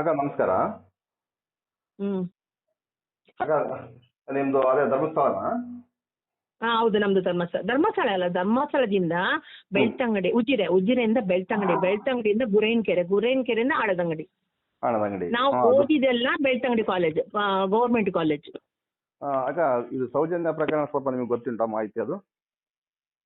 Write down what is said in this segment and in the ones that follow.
ಅಕ್ಕ ನಮಸ್ಕಾರ. ಹ್ಮ್. ಅಕ್ಕ ನಿಮ್ದು ಅದೇ ಧರ್ಮಸ್ಥಳನಾ? ಹಾ ಹೌದು ನಮ್ದು ಧರ್ಮಸ್ಥಳ. ಧರ್ಮಸ್ಥಳ ಅಲ್ಲ ಧರ್ಮಸ್ಥಳದಿಂದ ಬೆಳ್ತಂಗಡಿ ಉಜಿರೆ ಉಜಿರೆಯಿಂದ ಬೆಳ್ತಂಗಡಿ ಬೆಳ್ತಂಗಡಿಯಿಂದ ಗುರೇನ್ಕೆರೆ ಗುರೇನ್ಕೆರೆಯಿಂದ ಆಳದಂಗಡಿ. ಹಣದ ಅಂಗಡಿ ನಾವು ಓದಿದೆಲ್ಲ ಬೆಳ್ತಂಗಡಿ ಕಾಲೇಜ್ ಗೌರ್ಮೆಂಟ್ ಕಾಲೇಜ್ ಅಕ್ಕ ಇದು ಸೌಜನ್ಯ ಪ್ರಕರಣ ಸ್ವಲ್ಪ ನಿಮ್ಗೆ ಗೊತ್ತುಂಟಾ ಮಾಹಿತಿ ಅದು?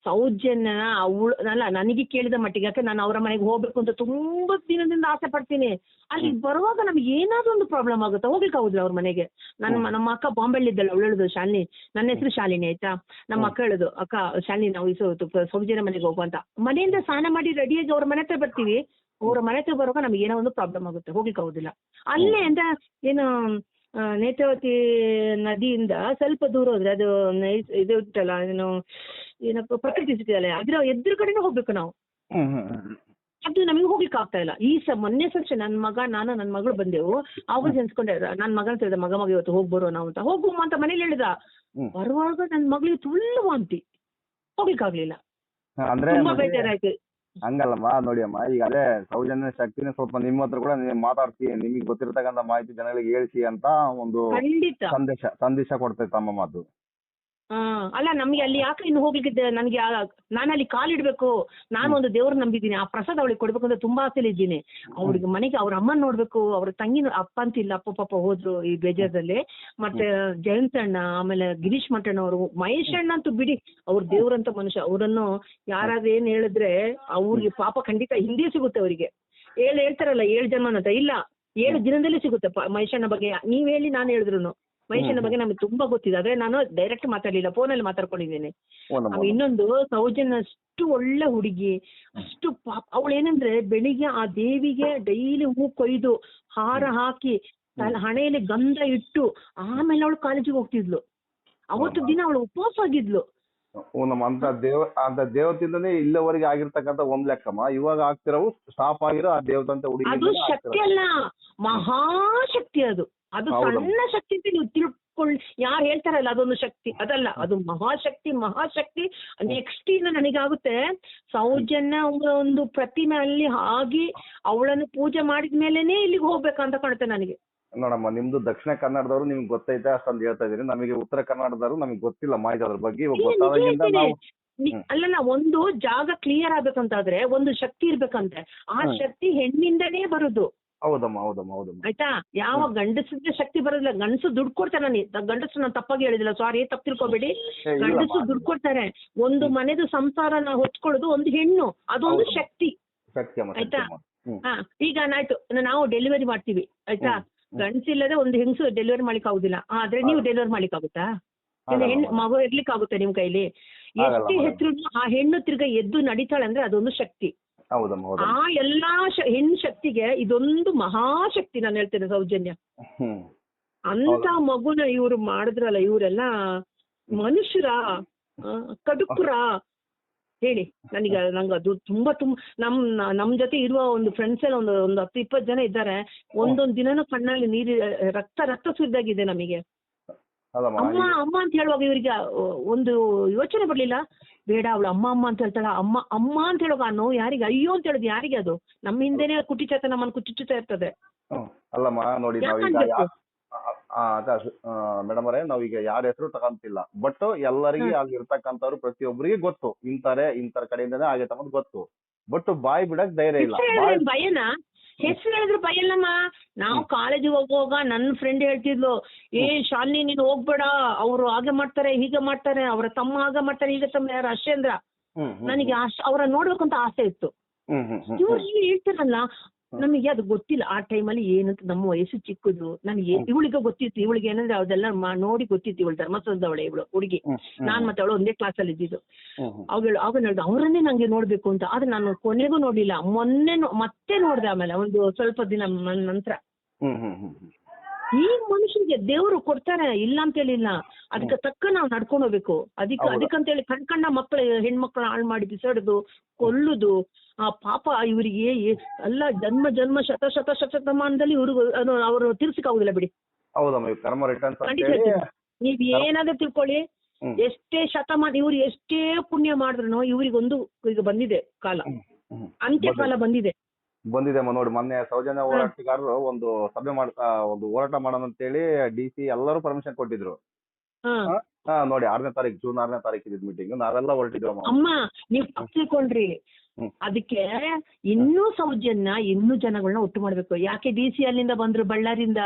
ಸೌಜನ್ಯ ಅವಳು ಅಲ್ಲ ನನಗೆ ಕೇಳಿದ ಮಟ್ಟಿಗೆ ಯಾಕೆ ನಾನು ಅವರ ಮನೆಗೆ ಹೋಗ್ಬೇಕು ಅಂತ ತುಂಬಾ ದಿನದಿಂದ ಆಸೆ ಪಡ್ತೀನಿ. ಅಲ್ಲಿ ಬರುವಾಗ ನಮ್ಗೆ ಏನಾದ್ರು ಒಂದು ಪ್ರಾಬ್ಲಮ್ ಆಗುತ್ತೆ? ಹೋಗ್ಲಿಕ್ಕೆ ಆಗುದಿಲ್ಲ ಅವ್ರ ಮನೆಗೆ. ನನ್ನ ನಮ್ಮ ಅಕ್ಕ ಬಾಂಬೆಲ್ ಇದ್ದಲ್ಲ ಅವಳು ಹೇಳುದು ಶಾಲಿನಿ. ನನ್ನ ಹೆಸರು ಶಾಲಿನಿ ಆಯ್ತಾ? ನಮ್ಮ ಅಕ್ಕ ಹೇಳುದು ಅಕ್ಕ ಶಾಲಿನಿ ನಾವು ಸೌಜನ್ಯ ಮನೆಗೆ ಹೋಗುವ ಅಂತ. ಮನೆಯಿಂದ ಸ್ನಾನ ಮಾಡಿ ರೆಡಿಯಾಗಿ ಅವ್ರ ಮನೆ ಹತ್ರ ಬರ್ತೀವಿ. ಅವ್ರ ಮನೆ ಹತ್ರ ಬರುವಾಗ ನಮ್ಗೆ ಏನೋ ಒಂದು ಪ್ರಾಬ್ಲಮ್ ಆಗುತ್ತೆ ಹೋಗ್ಲಿಕ್ಕೆ ಆಗುದಿಲ್ಲ. ಅಲ್ಲೇ ಅಂತ ಏನು ನೇತ್ರಾವತಿ ನದಿಯಿಂದ ಸ್ವಲ್ಪ ದೂರ ಹೋದ್ರೆ ಅದು ನೈಸ್ ಇದು ಉಂಟಲ್ಲ ಏನು ಏನಪ್ಪ ಪ್ರಕೃತಿ ಸಿಗ್ತದಲ್ಲ ಅದ್ರ ಎದುರುಗಡೆನೇ ಹೋಗ್ಬೇಕು ನಾವು. ಅದು ನಮಗೆ ಹೋಗ್ಲಿಕ್ಕೆ ಆಗ್ತಾ ಇಲ್ಲ. ಈ ಸ ಮೊನ್ನೆ ಸಹ ನನ್ನ ಮಗ ನಾನು ನನ್ನ ಮಗಳು ಬಂದೆವು. ಅವಾಗ ನನ್ ನನ್ನ ಮಗನ ಹೇಳಿದ ಮಗ ಮಗ ಇವತ್ತು ಹೋಗಿ ನಾವು ಅಂತ. ಹೋಗುವ ಅಂತ ಮನೇಲಿ ಹೇಳಿದ. ಬರುವಾಗ ನನ್ನ ಮಗಳಿಗೆ ತುಳ್ಳು ವಾಂತಿ. ಹೋಗ್ಲಿಕ್ಕೆ ಆಗ್ಲಿಲ್ಲ. ಅಂದ್ರೆ ತುಂಬಾ ಬೇಜಾರಾಯ್ತು. ಹಂಗಲ್ಲಮ್ಮ ನೋಡಿ ಅಮ್ಮ ಈಗ ಅದೇ ಸೌಜನ್ಯ ಶಕ್ತಿನ ಸ್ವಲ್ಪ ನಿಮ್ಮ ಹತ್ರ ಕೂಡ ನೀವು ಮಾತಾಡ್ತಿ ನಿಮಗೆ ಗೊತ್ತಿರತಕ್ಕಂತ ಮಾಹಿತಿ ಜನಗಳಿಗೆ ಹೇಳಿಸಿ ಅಂತ ಒಂದು ಖಂಡಿತ. ಸಂದೇಶ ಸಂದೇಶ ಕೊಡ್ತೈತೆ ಮಾತು ಹಾ, ಅಲ್ಲ ನಮ್ಗೆ ಅಲ್ಲಿ ಯಾಕೆ ಇನ್ನು ಹೋಗ್ಲಿಕ್ಕೆ ನನಗೆ ನಾನು ಅಲ್ಲಿ ಕಾಲಿಡ್ಬೇಕು ನಾನು ಒಂದು ದೇವ್ರ ನಂಬಿದ್ದೀನಿ. ಆ ಪ್ರಸಾದ ಅವಳಿಗೆ ಕೊಡ್ಬೇಕು ಅಂತ ತುಂಬಾ ಆಸೆಲಿ ಇದ್ದೀನಿ. ಅವ್ರಿಗೆ ಮನೆಗೆ ಅವ್ರ ಅಮ್ಮನ್ ನೋಡ್ಬೇಕು. ಅವ್ರ ತಂಗಿನ ಅಪ್ಪ ಅಂತಿಲ್ಲ ಅಪ್ಪ, ಪಾಪ ಹೋದ್ರು ಈ ಬೇಜಾರದಲ್ಲಿ. ಮತ್ತೆ ಜಯಂತ್ ಅಣ್ಣ, ಆಮೇಲೆ ಗಿರೀಶ್ ಮಠಣ್ಣ ಅವರು ಮಹೇಶ್ ಅಣ್ಣ ಅಂತೂ ಬಿಡಿ. ಅವ್ರ ದೇವ್ರಂತ ಮನುಷ್ಯ. ಅವರನ್ನು ಯಾರಾದ್ರೂ ಏನ್ ಹೇಳಿದ್ರೆ ಅವ್ರಿಗೆ ಪಾಪ ಖಂಡಿತ ಹಿಂದೆ ಸಿಗುತ್ತೆ ಅವರಿಗೆ. ಏಳು ಹೇಳ್ತಾರಲ್ಲ, ಏಳು ಜನ್ಮ ಅಂತ ಇಲ್ಲ, ಏಳು ದಿನದಲ್ಲಿ ಸಿಗುತ್ತೆ ಪ- ಮಹೇಶಣ್ಣ ಬಗ್ಗೆ. ನೀವ್ ಹೇಳಿ, ನಾನು ಹೇಳಿದ್ರು ಮಹೇಶಣ್ಣ ಬಗ್ಗೆ ನಮ್ಗೆ ತುಂಬಾ ಗೊತ್ತಿದೆ. ಆದ್ರೆ ನಾನು ಡೈರೆಕ್ಟ್ ಮಾತಾಡ್ಲಿಲ್ಲ ಫೋನಲ್ಲಿ ಅಲ್ಲಿ ಮಾತಾಡ್ಕೊಂಡಿದ್ದೇನೆ ಆಮೇಲೆ ಇನ್ನೊಂದು ಸೌಜನ್ಯ ಅಷ್ಟು ಒಳ್ಳೆ ಹುಡುಗಿ ಅಷ್ಟು ಪಾಪ ಅವಳು ಏನಂದ್ರೆ ಬೆಳಿಗ್ಗೆ ಆ ದೇವಿಗೆ ಡೈಲಿ ಹೂ ಕೊಯ್ದು ಹಾರ ಹಾಕಿ ಹಣೆಯಲ್ಲಿ ಗಂಧ ಇಟ್ಟು ಆಮೇಲೆ ಅವಳು ಕಾಲೇಜಿಗೆ ಹೋಗ್ತಿದ್ಲು. ಅವತ್ತು ದಿನ ಅವಳು ಉಪವಾಸ ಆಗಿದ್ಲು. ನಮ್ಮ ಅಂತ ದೇವ ಅಂತ ದೇವತೆಯಿಂದನೇ ಇಲ್ಲಿವರೆಗೆ ಆಗಿರ್ತಕ್ಕಂತ ಒಂದ್ ಲೆಕ್ಕಮ್ಮ. ಇವಾಗ ಆಗ್ತಿರೋ ಸ್ಟಾಪ್ ಆಗಿರೋ ಆ ದೇವತಂತ ಅದು ಹುಡುಗಿ ಶಕ್ತಿ ಅಲ್ಲ. ಮಹಾಶಕ್ತಿ ಅದು. ಅದು ಸಣ್ಣ ಶಕ್ತಿ ಅಂತ ನೀವು ತಿಳ್ಕೊಳ್ಳಿ. ಯಾರು ಹೇಳ್ತಾರಲ್ಲ ಅದೊಂದು ಶಕ್ತಿ. ಅದಲ್ಲ ಅದು ಮಹಾಶಕ್ತಿ ಮಹಾಶಕ್ತಿ. ನೆಕ್ಸ್ಟ್ ಇನ್ನು ನನಗಾಗುತ್ತೆ ಸೌಜನ್ಯ ಅವ್ರ ಒಂದು ಪ್ರತಿಮೆ ಅಲ್ಲಿ ಆಗಿ ಅವಳನ್ನು ಪೂಜೆ ಮಾಡಿದ ಮೇಲೆನೆ ಇಲ್ಲಿಗೆ ಹೋಗ್ಬೇಕಂತ ಕಾಣುತ್ತೆ ನನಗೆ. ನೋಡಮ್ಮ ನಿಮ್ದು ದಕ್ಷಿಣ ಕನ್ನಡದವರು ನಿಮ್ಗೆ ಗೊತ್ತೈತೆ ಅಷ್ಟೊಂದು ಹೇಳ್ತಾ ಇದೀರಿ ನಮಗೆ ಉತ್ತರ ಕನ್ನಡದವರು ನಮಗೆ ಗೊತ್ತಿಲ್ಲ ಮಾಹಿತಿ ಅದ್ರ ಬಗ್ಗೆ. ಗೊತ್ತಾದಾಗಿಂದ ನಾವು ಅಲ್ಲಲ್ಲ ಒಂದು ಜಾಗ ಕ್ಲಿಯರ್ ಆಗ್ಬೇಕಂತಾದ್ರೆ ಒಂದು ಶಕ್ತಿ ಇರ್ಬೇಕಂತೆ. ಆ ಶಕ್ತಿ ಹೆಣ್ಣಿಂದನೇ ಬರುದು. ಹೌದಮ್ಮ ಹೌದಮ್ಮ ಹೌದಮ್ಮ. ಆಯ್ತಾ? ಯಾವ ಗಂಡಸಿದ್ರೆ ಶಕ್ತಿ ಬರೋದಿಲ್ಲ ಗಂಡಸು ದುಡ್ಡು ಕೊಡ್ತಾರೆ ನಾನು ಗಂಡಸು ನಾನು ತಪ್ಪಾಗಿ ಹೇಳಿದಿಲ್ಲ ಸಾರಿ ತಪ್ಪು ತಿಳ್ಕೊಬೇಡಿ ಗಂಡಸು. ದುಡ್ಡು ಕೊಡ್ತಾರೆ. ಒಂದು ಮನೆದು ಸಂಸಾರನ ಹೊತ್ಕೊಳ್ಳೋದು ಒಂದು ಹೆಣ್ಣು ಅದೊಂದು. ಶಕ್ತಿ. ಆಯ್ತಾ? ಹಾ ಈಗ ನಾಯ್ತು ನಾವು ಡೆಲಿವರಿ ಮಾಡ್ತೀವಿ ಆಯ್ತಾ. ಗಂಡಸಿಲ್ಲದೆ ಒಂದು ಹೆಂಗಸು ಡೆಲಿವರಿ ಮಾಡ್ಲಿಕ್ಕೆ ಆಗುದಿಲ್ಲ. ಆದ್ರೆ ನೀವು. ಡೆಲಿವರಿ ಮಾಡ್ಲಿಕ್ಕೆ ಆಗುತ್ತಾ? ಹೆಣ್ಣು. ಮಗು ಇರ್ಲಿಕ್ಕೆ ಆಗುತ್ತೆ ನಿಮ್ ಕೈಲಿ? ಎಷ್ಟೇ. ಹೆಸರು ಆ ಹೆಣ್ಣು ತಿರ್ಗ ಎದ್ದು ನಡೀತಾಳೆ ಅಂದ್ರೆ ಅದೊಂದು ಶಕ್ತಿ. ಹೌದಮ್ಮ ಆ ಎಲ್ಲಾ ಹೆಣ್ ಹೆಣ್ಣು ಶಕ್ತಿಗೆ ಇದೊಂದು ಮಹಾಶಕ್ತಿ ನಾನು ಹೇಳ್ತೇನೆ ಸೌಜನ್ಯ. ಹ್ಮ್. ಅಂತ ಮಗುನ ಇವ್ರು ಮಾಡಿದ್ರಲ್ಲ ಇವರೆಲ್ಲ ಮನುಷ್ಯರ ಕಡುಕುರ ಹೇಳಿ ನನಗೆ ನಂಗೆ ಅದು ತುಂಬಾ ತುಂಬ ನಮ್ ನಮ್ ಜೊತೆ ಇರುವ ಒಂದು ಫ್ರೆಂಡ್ಸ್ ಎಲ್ಲ ಒಂದು ಒಂದು ಹತ್ತು ಇಪ್ಪತ್ತು ಜನ ಇದ್ದಾರೆ. ಒಂದೊಂದು ದಿನನೂ ಕಣ್ಣಲ್ಲಿ ನೀರು ರಕ್ತ ರಕ್ತ ಸುರಿದಾಗಿದೆ ನಮಗೆ. ಅಲ್ಲಮ್ಮ ಅಮ್ಮ ಅಮ್ಮ ಅಂತ ಹೇಳುವಾಗ ಇವರಿಗೆ ಒಂದು ಯೋಚನೆ ಬರ್ಲಿಲ್ಲ. ಬೇಡ ಅವಳು ಅಮ್ಮ ಅಮ್ಮ ಅಂತ ಹೇಳ್ತಾಳ. ಅಮ್ಮ ಅಮ್ಮ ಅಂತ ಹೇಳುವಾಗ ನೋವು ಯಾರಿಗೆ? ಅಯ್ಯೋ ಅಂತ ಹೇಳುದು ಯಾರಿಗೆ ಅದು? ನಮ್ಮ ಹಿಂದೆನೆ ಕುಟಿಚತ ನಮ್ಮನ್ನು ಕುಚುಚ್ಚುತ್ತಾ ಇರ್ತದೆ. ಅಲ್ಲಮ್ಮ ನೋಡಿ ನಾವೀಗ ಮೇಡಮ್ ಅವರೇ ನಾವೀಗ ಯಾರ ಹೆಸರು ತಗೊಂತಿಲ್ಲ. ಬಟ್ ಎಲ್ಲರಿಗೆ ಅಲ್ಲಿರ್ತಕ್ಕಂಥವ್ರು ಪ್ರತಿಯೊಬ್ಬರಿಗೆ ಗೊತ್ತು. ಇಂತಾರೆ ಇಂತರ ಕಡೆಯಿಂದನೇ ಆಗೈತೆ ಅನ್ನೋದು ಗೊತ್ತು. ಬಟ್ ಬಾಯಿ ಬಿಡಕ್ ಧೈರ್ಯ ಇಲ್ಲ. ಭಯನ? ಹೆಸರು ಹೇಳಿದ್ರು ಭಯಲ್ಲಮ್ಮ ನಾವು ಕಾಲೇಜಿಗೆ ಹೋಗುವಾಗ ನನ್ನ ಫ್ರೆಂಡ್ ಹೇಳ್ತಿದ್ಲು ಏ ಶಾಲಿನಿ ನೀನು ಹೋಗ್ಬೇಡ ಅವ್ರು ಹಾಗೆ ಮಾಡ್ತಾರೆ ಹೀಗೆ ಮಾಡ್ತಾರೆ ಅವರ ತಮ್ಮ ಹಾಗೆ ಮಾಡ್ತಾರೆ ಹೀಗೆ ತಮ್ಮ ಯಾರು ಹ್ಮ್ ನನಗೆ ಅವರ ನೋಡ್ಬೇಕಂತ ಆಸೆ ಇತ್ತು. ಇವ್ರು ಈಗ ಹೇಳ್ತಾರಲ್ಲ ನಮಗೆ ಅದು ಗೊತ್ತಿಲ್ಲ. ಆ ಟೈಮಲ್ಲಿ ಏನಂತ ನಮ್ಮ ವಯಸ್ಸು ಚಿಕ್ಕದು. ನನಗೆ ಇವಳಿಗೆ ಗೊತ್ತಿತ್ತು. ಇವಳಿಗೆ ಏನಂದ್ರೆ ಅದೆಲ್ಲ ನೋಡಿ ಗೊತ್ತಿತ್ತು ಇವಳು ಧರ್ಮಸ್ಥಳದವಳೆ ಇವಳು ಹುಡುಗಿ. ನಾನ್ ಮತ್ತೆ ಅವಳು ಒಂದೇ ಕ್ಲಾಸ್ ಅಲ್ಲಿ ಇದ್ದಿದ್ದು. ಅವಳು ಅವಾಗ ನೋಡಿದ ಅವರನ್ನೇ ನಂಗೆ ನೋಡ್ಬೇಕು ಅಂತ. ಆದ್ರೆ ನಾನು ಕೊನೆಗೂ ನೋಡ್ಲಿಲ್ಲ. ಮೊನ್ನೆ ಮತ್ತೆ ನೋಡ್ದೆ ಆಮೇಲೆ ಒಂದು ಸ್ವಲ್ಪ ದಿನ ನಂತರ. ಈ ಮನುಷ್ಯನಿಗೆ ದೇವರು ಕೊಡ್ತಾರೆ ಇಲ್ಲ ಅಂತ ಹೇಳಿಲ್ಲ. ಅದಕ್ಕೆ ತಕ್ಕ ನಾವು ನಡ್ಕೊಂಡು ಹೋಗ್ಬೇಕು. ಅದಕ್ಕೆ. ಅದಕ್ಕಂತ ಹೇಳಿ ಕಣ್ ಮಕ್ಕಳು ಮಕ್ಕಳ ಹೆಣ್ಮಕ್ಳ ಹಾಳು ಮಾಡಿ ಬಿಸಾಡುದು ಕೊಲ್ಲುದು ಆ ಪಾಪ ಇವರಿಗೆ ಎಲ್ಲ ಜನ್ಮ ಜನ್ಮ ಶತ ಶತ ಶತಮಾನದಲ್ಲಿ ಇವ್ರಿಗೆ ಅವರು ತೀರ್ಸಕ್ಕಾಗುದಿಲ್ಲ ಬಿಡಿ. ಹೌದಮ್ಮ ಇವ್ ಕರ್ಮ ರಿಟರ್ನ್ಸ್ ಅಂತ ಖಂಡಿತ ಹೇಳ್ತೀನಿ. ನೀವ್ ಏನಾದ್ರೂ ತಿಳ್ಕೊಳ್ಳಿ. ಹ್ಮ್. ಎಷ್ಟೇ ಶತಮಾನ ಇವ್ರು ಎಷ್ಟೇ ಪುಣ್ಯ ಮಾಡಿದ್ರು ಇವ್ರಿಗೊಂದು ಈಗ ಬಂದಿದೆ ಕಾಲ. ಹ್ಮ್ ಕಾಲ ಅಂತ್ಯಕಾಲ ಬಂದಿದೆ. ಬಂದಿದೆ. ಅಮ್ಮ ನೋಡಿ ಮೊನ್ನೆ ಸೌಜನ್ಯ ಹೋರಾಟಗಾರರು ಒಂದು ಸಭೆ ಮಾಡ್ತಾ ಒಂದು ಹೋರಾಟ ಮಾಡೋಣ ಅಂತೇಳಿ ಡಿ ಸಿ ಎಲ್ಲರೂ ಪರ್ಮಿಷನ್ ಕೊಟ್ಟಿದ್ರು. ಹಾ. ಹಾ. ನೋಡಿ ಆರನೇ ತಾರೀಕು ಜೂನ್ ಆರನೇ ತಾರೀಕು ಇದ್ ಮೀಟಿಂಗ್ ನಾವೆಲ್ಲ ಹೊರಟಿದ್ವಿ ಅಮ್ಮ. ನೀವು ಹ್ಮ್. ಅದಕ್ಕೆ ಇನ್ನೂ ಸೌಜನ್ಯ ಇನ್ನೂ ಜನಗಳನ್ನ ಒಟ್ಟು ಮಾಡ್ಬೇಕು. ಯಾಕೆ ಡಿ ಸಿ ಅಲ್ಲಿಂದ ಬಂದ್ರು ಬಳ್ಳಾರಿಂದ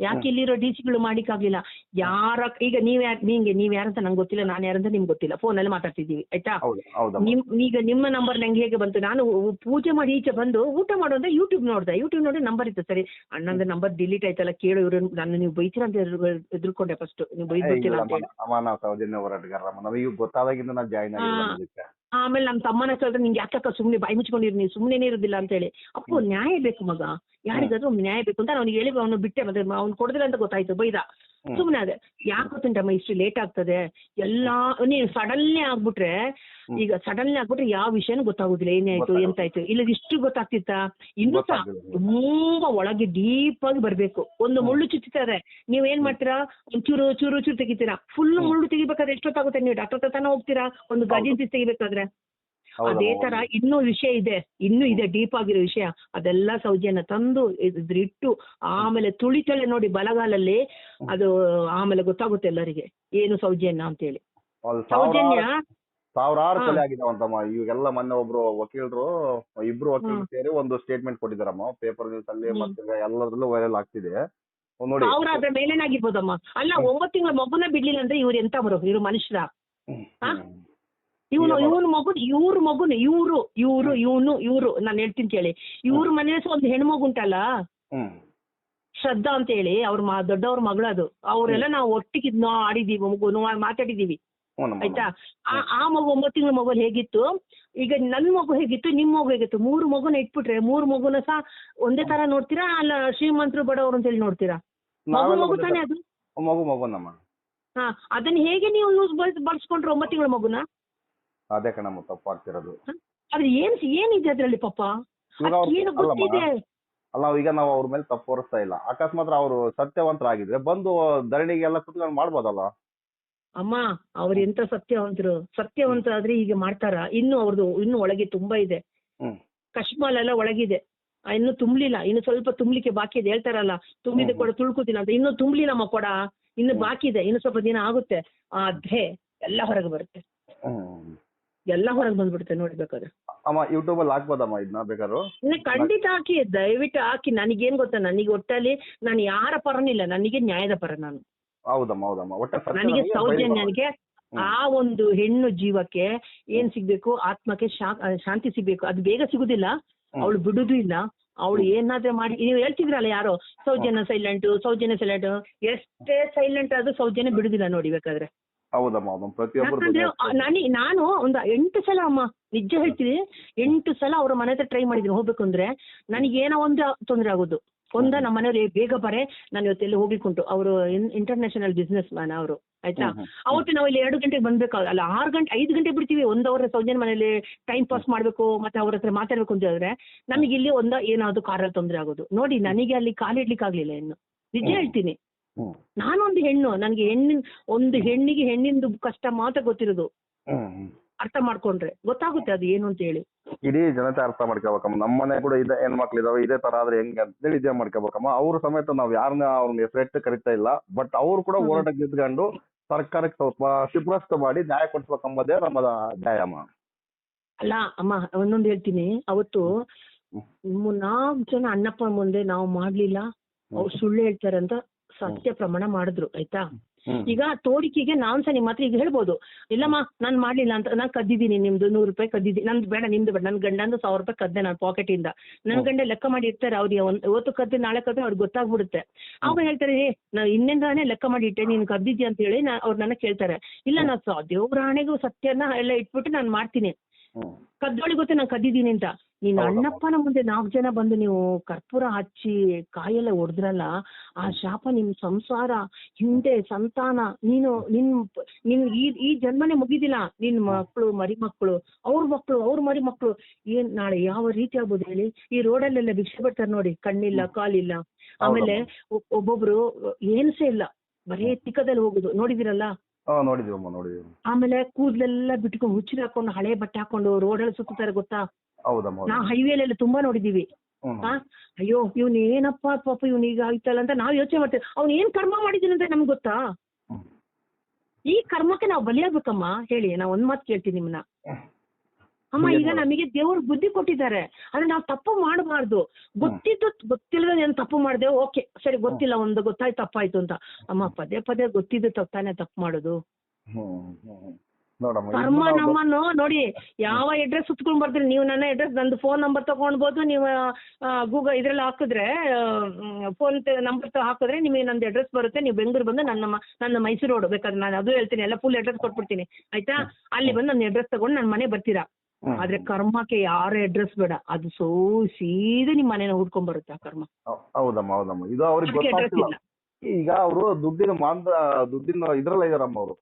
ಯಾಕೆ ಇಲ್ಲಿರೋ ಡಿ ಸಿಗಳು ಮಾಡಿಕ್ಕಾಗ್ಲಿಲ್ಲ ಯಾರ ಈಗ ನೀವ್ ಯಾರ್ ನಿಂಗೆ ನೀವ್ ಯಾರಂತ ನಂಗೆ ಗೊತ್ತಿಲ್ಲ ನಾನು ಯಾರಂತ ನಿಮ್ಗೆ ಗೊತ್ತಿಲ್ಲ. ಫೋನ್ ಅಲ್ಲಿ ಮಾತಾಡ್ತಿದ್ದೀವಿ ಆಯ್ತಾ? ಹೌದು ಹೌದಮ್ಮ ನಿಮ್ ಈಗ ನಿಮ್ಮ ನಂಬರ್ ನಂಗೆ ಹೇಗೆ ಬಂತು? ನಾನು ಉ- ಪೂಜೆ ಮಾಡಿ ಈಚೆ ಬಂದು ಊಟ ಮಾಡೋದ ಯೂಟ್ಯೂಬ್ ನೋಡ್ದೆ. ಯೂಟ್ಯೂಬ್ ನೋಡಿ ನಂಬರ್ ಇತ್ತು ಸರಿ. ಅಣ್ಣಂದ ನಂಬರ್ ಡಿಲೀಟ್ ಆಯ್ತಲ್ಲ ಕೇಳು ಇವ್ರು ನಾನು ನೀವು ಬೈತೀರ ಅಂತ ಎದುರು- ಎದುರ್ಕೊಂಡೆ ಫಸ್ಟ್ ನೀವು ಬೈದ್ ಗೊತ್ತಿಲ್ಲ ಅಂತ ಹೇಳಿ. ಅಮ್ಮ ನಾವು ಸೌಜನ್ಯ ಹೋರಾಟಗಾರಮ್ಮ ನಮಗೆ ಗೊತ್ತಾದಾಗಿಂದ ನಾನು ಜಾಯ್ನ್ ಆಗಿಲ್ಲ. ಅದಕ್ಕೆ ಆಮೇಲೆ ನಮ್ಮ ತಮ್ಮನ ಕೇಳಿದ್ರೆ ನಿಂಗೆ ಯಾಕಕ್ಕ ಸುಮ್ಮನೆ ಬಾಯಿ ಮುಚ್ಕೊಂಡಿರಿ ನೀವು ಸುಮ್ಮನೆ ಇರೋದಿಲ್ಲ ಅಂತ ಹೇಳಿ ಅಪ್ಪು ನ್ಯಾಯ ಬೇಕು ಮಗ. ಯಾರಿಗಾದ್ರೂ ನ್ಯಾಯ ಬೇಕು ಅಂತ ಅವ್ನಿಗೆ ಹೇಳಿ ಅವನು ಬಿಟ್ಟೆ ಮತ್ತೆ ಅವ್ನು ಕೊಡದಿಲ್ಲ ಅಂತ ಗೊತ್ತಾಯ್ತು ಬೈದ. ಸುಮ್ನೆ ಸುಮ್ಮನೆ ಅದೇ ಯಾಕೆ ಗೊತ್ತುಂಟಮ್ಮ ಇಷ್ಟು ಲೇಟ್ ಆಗ್ತದೆ. ಎಲ್ಲಾ ನೀನು ಸಡನ್ಲಿ ಆಗ್ಬಿಟ್ರೆ ಈಗ ಸಡನ್ಲಿ ಆಗ್ಬಿಟ್ರೆ ಯಾವ ವಿಷಯನೂ ಗೊತ್ತಾಗುದಿಲ್ಲ ಏನಾಯ್ತು ಆಯ್ತು ಎಂತಾಯ್ತು ಇಲ್ಲ ಇಷ್ಟು ಗೊತ್ತಾಗ್ತಿತ್ತಾ? ಇನ್ನು ಸಹ. ತುಂಬಾ ಒಳಗೆ ಡೀಪ್ ಆಗಿ ಬರ್ಬೇಕು. ಒಂದು. ಮುಳ್ಳು ಚುಚ್ಚುತ್ತಾರೆ ನೀವ್ ಏನ್ ಮಾಡ್ತೀರಾ? ಒಂಚೂರು ಚೂರು ಚೂರು ಚೂರು ತೆಗಿತೀರಾ? ಫುಲ್ ಮುಳ್ಳು ತೆಗಿಬೇಕಾದ್ರೆ ಎಷ್ಟೊತ್ತಾಗುತ್ತೆ? ನೀವು ಡಾಕ್ಟರ್ ತನ ಹೋಗ್ತೀರಾ? ಒಂದು ಗಾಜಿನ ಪೀಸ್ ತೆಗಿಬೇಕಾದ್ರೆ? ಅದೇ ತರ. ಇನ್ನೂ ವಿಷಯ ಇದೆ ಇನ್ನೂ ಇದೆ ಡೀಪ್ ಆಗಿರೋ ವಿಷಯ. ಅದೆಲ್ಲ ಸೌಜನ್ಯ ತಂದು ಇಟ್ಟು ಆಮೇಲೆ ತುಳಿತಳೆ ನೋಡಿ ಬಲಗಾಲಲ್ಲಿ ಅದು ಆಮೇಲೆ ಗೊತ್ತಾಗುತ್ತೆ ಎಲ್ಲರಿಗೆ. ಏನು ಸೌಜನ್ಯ ಅಂತ ಹೇಳಿ ಸೌಜನ್ಯ ಸಾವಿರಾರು. ಕೊಲೆ ಆಗಿದಾವಂತಮ್ಮ. ಇವಾಗೆಲ್ಲ ಮೊನ್ನೆ ಒಬ್ರು ವಕೀಲರು ಇಬ್ರು ವಕೀಲರು ಸೇರಿ ಒಂದು ಸ್ಟೇಟ್ಮೆಂಟ್ ಕೊಟ್ಟಿದಾರಮ್ಮ ಪೇಪರ್ ನ್ಯೂಸ್ ಅಲ್ಲಿ. ಮತ್ತೆ ಎಲ್ಲದ್ರಲ್ಲೂ ವೈರಲ್ ಆಗ್ತಿದೆ. ನೋಡಿ. ಅವ್ರ ಅದ್ರ ಮೇಲೇನಾಗಿರ್ಬೋದಮ್ಮ. ಅಲ್ಲ ಒಂಬತ್ತು ತಿಂಗಳ ಮಗುನ ಬಿಡ್ಲಿಲ್ಲ ಅಂದ್ರೆ ಇವ್ರು ಎಂತ ಬರೋ ಇವ್ರು ಮನುಷ್ಯರ? ಹಾ? ಇವನು ಇವನ್ ಇವನು ಮಗು ಇವ್ರ ಮಗುನ್ ಇವ್ರು ಇವ್ರು ಇವನು ಇವ್ರು. ನಾನು ಹೇಳ್ತೀನಿ ಕೇಳಿ. ಇವ್ರ ಮನೇಲಿ ಒಂದು ಹೆಣ್ಮಗು ಉಂಟಲ್ಲ ಶ್ರದ್ಧಾ ಅಂತ ಹೇಳಿ ಅವ್ರ ದೊಡ್ಡವ್ರ ಮಗಳದು ಅದು. ಅವರೆಲ್ಲ ನಾವು ಒಟ್ಟಿಗೆ ಆಡಿದೀವಿ ಮಗು ಮಾತಾಡಿದೀವಿ. ಆಯ್ತಾ? ಆ ಆ ಮಗು ಒಂಬತ್ತು ತಿಂಗಳ ಮಗು ಹೇಗಿತ್ತು? ಈಗ ನನ್ ಮಗು ಹೇಗಿತ್ತು ನಿಮ್ ಮಗು ಹೇಗಿತ್ತು? ಮೂರು ಮಗುನ ಇಟ್ಬಿಟ್ರೆ ಮೂರು ಮಗುನ ಸಹ ಒಂದೇ ತರ ನೋಡ್ತೀರಾ? ಅಲ್ಲ ಶ್ರೀಮಂತರು ಬಡವರು ಅಂತ ಹೇಳಿ ನೋಡ್ತೀರಾ? ಮಗು ಮಗು ತಾನೇ ಅದು? ಮಗು ಮಗು ಹಾ ಅದನ್ನ ಹೇಗೆ ನೀವು ಯೂಸ್ ಬಳಸ್ಕೊಂಡ್ರೆ ಒಂಬತ್ತು ತಿಂಗಳ ಮಗುನ? ಅದೇ ಕಣಮ್ಮ ತಪ್ಪಾಗ್ತಿರೋದು. ಆಗ್ತಿರೋದು ಏನ್ ಏನಿದೆ ಅದ್ರಲ್ಲಿ ಪಾಪ? ಇವಾಗ ಅವ್ರು ಏನು ಗೊತ್ತಿದೆ. ಅಲ್ಲ ಈಗ ನಾವು ಅವ್ರ ಮೇಲೆ ತಪ್ಪು ಹೊರಿಸ್ತಾ ಇಲ್ಲ. ಅಕಸ್ಮಾತ್ ಅವರು ಸತ್ಯವಂತರಾಗಿದ್ರೆ ಬಂದು ಧರಣಿಗೆ ಎಲ್ಲ ಕುತ್ಕೊಂಡು ಮಾಡ್ಬೋದಲ್ಲ? ಅಮ್ಮ ಅವ್ರ ಎಂತ ಸತ್ಯವಂತರು? ಸತ್ಯವಂತ ಆದ್ರೆ ಹೀಗೆ ಮಾಡ್ತಾರ? ಇನ್ನು ಅವ್ರದ್ದು ಇನ್ನು ಒಳಗೆ ತುಂಬಾ ಇದೆ. ಹ್ಮ್. ಕಶ್ಮಾಲ್ ಎಲ್ಲ ಒಳಗಿದೆ. ಆ, ಇನ್ನು ತುಂಬ್ಲಿಲ್ಲ. ಇನ್ನು ಸ್ವಲ್ಪ ತುಂಬ್ಲಿಕ್ಕೆ ಬಾಕಿ ಇದೆ. ಹೇಳ್ತಾರಲ್ಲ ತುಂಬಿದ. ಕೊಡ ತುಳ್ಕೋತೀನಿ ಅಂತ. ಇನ್ನು ತುಂಬ್ಲಿಲ್ಲಮ್ಮ ಕೊಡ. ಇನ್ನು ಬಾಕಿ ಇದೆ. ಇನ್ನು ಸ್ವಲ್ಪ ದಿನ ಆಗುತ್ತೆ. ಆದ್ರೆ ಎಲ್ಲ ಹೊರಗೆ ಬರುತ್ತೆ. ಹ್ಮ್. ಎಲ್ಲ ಹೊರಗೆ ಬಂದ್ಬಿಡುತ್ತೆ ನೋಡ್ಬೇಕಾದ್ರೆ ಅಮ್ಮ ಯೂಟ್ಯೂಬ್ ಅಲ್ಲಿ ಹಾಕ್ಬೋದಮ್ಮ ಇದನ್ನ ಬೇಕಾದ್ರು? ಇಲ್ಲ ಖಂಡಿತ ಹಾಕಿ ದಯವಿಟ್ಟು ಹಾಕಿ. ನನಗೇನ್ ಗೊತ್ತಾ ನನಗೆ ಒಟ್ಟಲ್ಲಿ ನಾನು ಯಾರ ಪರನಿಲ್ಲ ನನಗೆ ನ್ಯಾಯದ ಪರ ನಾನು. ಹೌದಮ್ಮ ಹೌದಮ್ಮ. ಒಟ್ಟೆ ನನಗೆ ಸೌಜನ್ಯನಿಗೆ ಆ ಒಂದು ಹೆಣ್ಣು ಜೀವಕ್ಕೆ ಏನ್ ಸಿಗ್ಬೇಕು? ಆತ್ಮಕ್ಕೆ ಶಾಂತಿ ಸಿಗ್ಬೇಕು. ಅದು ಬೇಗ ಸಿಗುದಿಲ್ಲ. ಅವಳು ಬಿಡುದು ಇಲ್ಲ. ಅವಳು ಏನಾದ್ರೂ ಮಾಡಿ ನೀವು ಹೇಳ್ತಿದ್ರಲ್ಲ ಯಾರೋ? ಸೌಜನ್ಯ ಸೈಲೆಂಟ್ ಸೌಜನ್ಯ ಸೈಲೆಂಟ್ ಎಷ್ಟೇ ಸೈಲೆಂಟ್ ಆದ್ರೂ ಸೌಜನ್ಯ ಬಿಡುದಿಲ್ಲ ನೋಡಿ ಬೇಕಾದ್ರೆ. ಹೌದಮ್ಮ ಹೌದಮ್ಮ ಪ್ರತಿಯೊಬ್ಬರು ಯಾಕಂದ್ರೆ ನಾನು ಒಂದು ಎಂಟು ಸಲ ಅಮ್ಮ ನಿಜ ಹೇಳ್ತೀನಿ ಎಂಟು ಸಲ ಅವ್ರ ಮನೆ ಹತ್ರ ಟ್ರೈ ಮಾಡಿದ್ದೀನಿ ಹೋಗ್ಬೇಕು ಅಂದ್ರೆ ನನಗೆ ಏನೋ ಒಂದು ತೊಂದರೆ ಆಗೋದು. ಒಂದ ನಮ್ಮ ಮನೆಯವ್ರು ಬೇಗ ಬರೆ ನಾನು ಇವತ್ತೆಲ್ಲಿ ಹೋಗ್ಲಿಕ್ಕೆ ಉಂಟು ಅವರು ಇಂಟರ್ನ್ಯಾಷನಲ್ ಬಿಸ್ನೆಸ್ ಮ್ಯಾನ್ ಅವರು ಆಯ್ತಾ. ಅವತ್ತು ನಾವು ಇಲ್ಲಿ ಎರಡು ಗಂಟೆಗೆ ಬಂದ್ಬೇಕಾಗಲ್ಲ ಅಲ್ಲ ಆರು ಗಂಟೆ ಐದು ಗಂಟೆ ಬಿಡ್ತೀವಿ ಒಂದು ಅವರ ಸೌಜನ್ಯ ಮನೇಲಿ ಟೈಮ್ ಪಾಸ್ ಮಾಡ್ಬೇಕು ಮತ್ತೆ ಅವ್ರ ಹತ್ರ ಮಾತಾಡ್ಬೇಕು ಅಂತ ಹೇಳಿದ್ರೆ ನಮಗೆ ಇಲ್ಲಿ ಒಂದ ಏನಾದ್ರು ಕಾರಲ್ಲಿ ತೊಂದರೆ ಆಗೋದು. ನೋಡಿ ನನಗೆ ಅಲ್ಲಿ ಕಾಲಿಡ್ಲಿಕ್ಕೆ ಆಗ್ಲಿಲ್ಲ ಇನ್ನು. ನಿಜ ಹೇಳ್ತೀನಿ. ನಾನೊಂದು ಹೆಣ್ಣು ನನಗೆ ಹೆಣ್ಣಿನ ಒಂದು ಹೆಣ್ಣಿಗೆ ಹೆಣ್ಣಿಂದು ಕಷ್ಟ ಮಾತ್ರ ಗೊತ್ತಿರೋದು. ಅರ್ಥ ಮಾಡ್ಕೊಂಡ್ರೆ ಗೊತ್ತಾಗುತ್ತೆ ಅದು ಏನು ಅಂತ ಹೇಳಿ. ಇಡೀ ಜನತೆ ಅರ್ಥ ಮಾಡ್ಕೋಬೇಕಮ್ಮ. ನಮ್ಮ ಮನೆ ಕೂಡ ಇದೆ ಹೆಣ್ಮಕ್ಳು ಇದಾವೆ ಇದೇ ತರ ಆದ್ರೆ ಹೆಂಗೆ ಅಂತೇಳಿ ಇದೇ ಮಾಡ್ಕೋಬೇಕಮ್ಮ. ಅವ್ರ ಸಮೇತ ನಾವ್ ಯಾರನ್ನ ಅವ್ರನ್ನ ಹೆಸರಿಟ್ಟು ಕರಿತಾ ಇಲ್ಲ ಬಟ್ ಅವ್ರು ಕೂಡ. ಹೋರಾಟಕ್ಕೆ ನಿಂತ್ಕೊಂಡು ಸರ್ಕಾರಕ್ಕೆ ಸ್ವಲ್ಪ ಶಿಫಾರಸ್ತು ಮಾಡಿ ನ್ಯಾಯ ಕೊಡ್ಸ್ಬೇಕಂಬುದೇ ನಮ್ಮ ನ್ಯಾಯಮ್ಮ. ಅಲ್ಲ ಅಮ್ಮ ಒಂದೊಂದು ಹೇಳ್ತೀನಿ. ಅವತ್ತು ನಾಲ್ಕು ಜನ ಅಣ್ಣಪ್ಪ ಮುಂದೆ ನಾವು ಮಾಡ್ಲಿಲ್ಲ. ಅವ್ರು ಸುಳ್ಳು ಹೇಳ್ತಾರೆ ಅಂತ ಸತ್ಯ ಪ್ರಮಾಣ ಮಾಡಿದ್ರು ಆಯ್ತಾ? ಈಗ ತೋಡಿಕೆಗೆ ನಾನ್ ಸಹ ನಿಮ್ಮ ಹತ್ರ ಈಗ ಹೇಳ್ಬೋದು. ಇಲ್ಲಮ್ಮ ನಾನ್ ಮಾಡ್ಲಿಲ್ಲ ಅಂತ ನಾನ್ ಕದ್ದಿದ್ದೀನಿ ನಿಮ್ದು ನೂರು ರೂಪಾಯಿ ಕದ್ದಿದ್ದೀನಿ. ನಂದು ಬೇಡ ನಿಮ್ದು ಬೇಡ. ನನ್ ಗಂಡಂದು ಸಾವಿರ ರೂಪಾಯಿ ಕದ್ದೆ ನಾನು ಪಾಕೆಟ್ ಇಂದ ನನ್. ಗಂಡ ಲೆಕ್ಕ ಮಾಡಿ ಇರ್ತಾರೆ ಅವ್ರಿಗೆ ಒಂದ್ ಇವತ್ತು ಕದ್ದೆ ನಾಳೆ ಕದ್ದೆ ಅವ್ರಿಗೆ ಗೊತ್ತಾಗ್ಬಿಡುತ್ತೆ. ಅವಾಗ ಹೇಳ್ತಾರೆ ಏ ನಾ ಇನ್ನೇಂದಾನೆ ಲೆಕ್ಕ ಮಾಡಿ ಇಟ್ಟೆ ನೀನ್ ಕದ್ದಿದ್ಯಾ? ಅಂತ ಹೇಳಿ ನಾ ಅವ್ರು ನನ್ನ ಕೇಳ್ತಾರೆ. ಇಲ್ಲ ನಾ ದೇವ್ರಾಣೆಗೂ ಸತ್ಯನ ಎಲ್ಲ ಇಟ್ಬಿಟ್ಟು ನಾನು ಮಾಡ್ತೀನಿ. ಕದ್ದೋಳಿ ಗೊತ್ತೆ ನಾನು ಕದ್ದಿದ್ದೀನಿ ಅಂತ. ನೀನ್ ಅಣ್ಣಪ್ಪನ ಮುಂದೆ ನಾಲ್ಕು ಜನ ಬಂದು ನೀವು ಕರ್ಪೂರ ಹಚ್ಚಿ ಕಾಯೆಲ್ಲ ಹೊಡೆದ್ರಲ್ಲ ಆ ಶಾಪ ನಿಮ್ ಸಂಸಾರ ಹಿಂದೆ ಸಂತಾನ ನೀನು ನಿನ್ ನಿನ್ ಈ ಈ ಜನ್ಮನೆ ಮುಗಿದಿಲ್ಲ. ನಿನ್ ಮಕ್ಕಳು ಮರಿ ಮಕ್ಕಳು ಅವ್ರ ಮಕ್ಕಳು ಅವ್ರ ಮರಿ ಮಕ್ಕಳು ಏನ್ ನಾಳೆ ಯಾವ ರೀತಿ ಆಗ್ಬೋದು ಹೇಳಿ? ಈ ರೋಡಲ್ಲೆಲ್ಲ ಭಿಕ್ಷೆ ಬಿಡ್ತಾರೆ ನೋಡಿ ಕಣ್ಣಿಲ್ಲ ಕಾಲಿಲ್ಲ. ಆಮೇಲೆ ಒಬ್ಬೊಬ್ರು ಏನ್ಸೇ ಇಲ್ಲ. ಬರೀ ತಿಕ್ಕದಲ್ಲಿ ಹೋಗುದು. ನೋಡಿದಿರಲ್ಲ? ಹಾ ನೋಡಿದೀವಮ್ಮ ನೋಡಿದೀವಿ ಆಮೇಲೆ ಕೂದಲೆಲ್ಲ ಬಿಟ್ಕೊಂಡು ಹುಚ್ಚಿನ ಹಾಕೊಂಡು ಹಳೆ ಬಟ್ಟೆ ಹಾಕೊಂಡು ರೋಡ್ ಅಲ್ಲಿ ಸುತ್ತಾರೆ ಗೊತ್ತಾ? ಹೌದಮ್ಮ ನಾ ಹೌದು ಹೈವೇಲೆಲ್ಲ ತುಂಬಾ ನೋಡಿದೀವಿ. ಹ್ಮ್. ಆ ಅಯ್ಯೋ ಇವ್ನ ಏನಪ್ಪ ಪಾಪ ಈಗ ಆಯ್ತಲ್ಲ ಅಂತ ನಾವ್ ಯೋಚನೆ ಮಾಡ್ತೇವೆ. ಅವ್ನ್ ಏನ್ ಕರ್ಮ ಮಾಡಿದೀನಿ ಅಂತ ನಮ್ಗೆ ಗೊತ್ತಾ? ಹ್ಮ್. ಈ ಕರ್ಮಕ್ಕೆ ನಾವು ಬಲಿಯಾಗ್ಬೇಕಮ್ಮ ಹೇಳಿ ನಾ ಒಂದ್ ಮಾತು ಕೇಳ್ತೀನಿ ನಿಮ್ನ. ಅಮ್ಮ ಈಗ ನಮಗೆ ದೇವ್ರು ಬುದ್ಧಿ ಕೊಟ್ಟಿದ್ದಾರೆ. ಅಂದ್ರೆ ನಾವು ತಪ್ಪು ಮಾಡಬಾರ್ದು. ಗೊತ್ತಿದ್ದು ಗೊತ್ತಿಲ್ಲದ ನೀನ್ ತಪ್ಪು ಮಾಡಿದೆ ಓಕೆ ಸರಿ ಗೊತ್ತಿಲ್ಲ ಒಂದು ಗೊತ್ತಾಯ್ತು ತಪ್ಪಾಯ್ತು ಅಂತ. ಅಮ್ಮ ಪದೇ ಪದೇ ಗೊತ್ತಿದ್ದು ತಪ್ಪಾನೆ ತಪ್ಪು ಮಾಡೋದು. ಕರ್ಮ ನಮ್ಮನ್ನು ನೋಡಿ ಯಾವ ಅಡ್ರೆಸ್ ಸುತ್ಕೊಂಡ್ ಬರ್ತೀರಿ? ನೀವು ನನ್ನ ಅಡ್ರೆಸ್ ನಂದು ಫೋನ್ ನಂಬರ್ ತಗೊಂಡ್ಬೋದು ನೀವು ಗೂಗಲ್ ಇದ್ರಲ್ಲಿ ಹಾಕಿದ್ರೆ ಫೋನ್ ನಂಬರ್ ಹಾಕಿದ್ರೆ ನಿಮಗೆ ನಂದು ಅಡ್ರೆಸ್ ಬರುತ್ತೆ. ನೀವು ಬೆಂಗಳೂರು ಬಂದು ನನ್ನ ನನ್ನ ಮೈಸೂರು ರೋಡ್ ಬೇಕಾದ್ರೆ ನಾನು ಅದು ಹೇಳ್ತೀನಿ ಎಲ್ಲ ಫುಲ್ ಅಡ್ರೆಸ್ ಕೊಟ್ಬಿಡ್ತೀನಿ. ಆಯ್ತಾ? ಅಲ್ಲಿ ಬಂದು ನನ್ನ ಅಡ್ರೆಸ್ ತಗೊಂಡು ನನ್ನ ಮನೆ ಬರ್ತೀರಾ. ಆದ್ರೆ ಕರ್ಮಕ್ಕೆ ಯಾರ ಅಡ್ರೆಸ್ ಬೇಡ. ಅದು ಸೋ ಸೀದಾ ನಿಮ್ ಮನೇನ ಹುಡ್ಕೊಂಡ್ ಬರುತ್ತೆ ಆ ಕರ್ಮ. ಹೌದಮ್ಮ ಹೌದಮ್ಮ. ಇದು ಅವ್ರಿಗೆ ಗೊತ್ತಾಗ್ತಿಲ್ಲ. ಈಗ ಅವರು ದುಡ್ಡಿನ ಮಾಂದ ದುಡ್ಡಿನ ಇದ್ರಲ್ಲ ಇದಾರಮ್ಮ ಅವರು.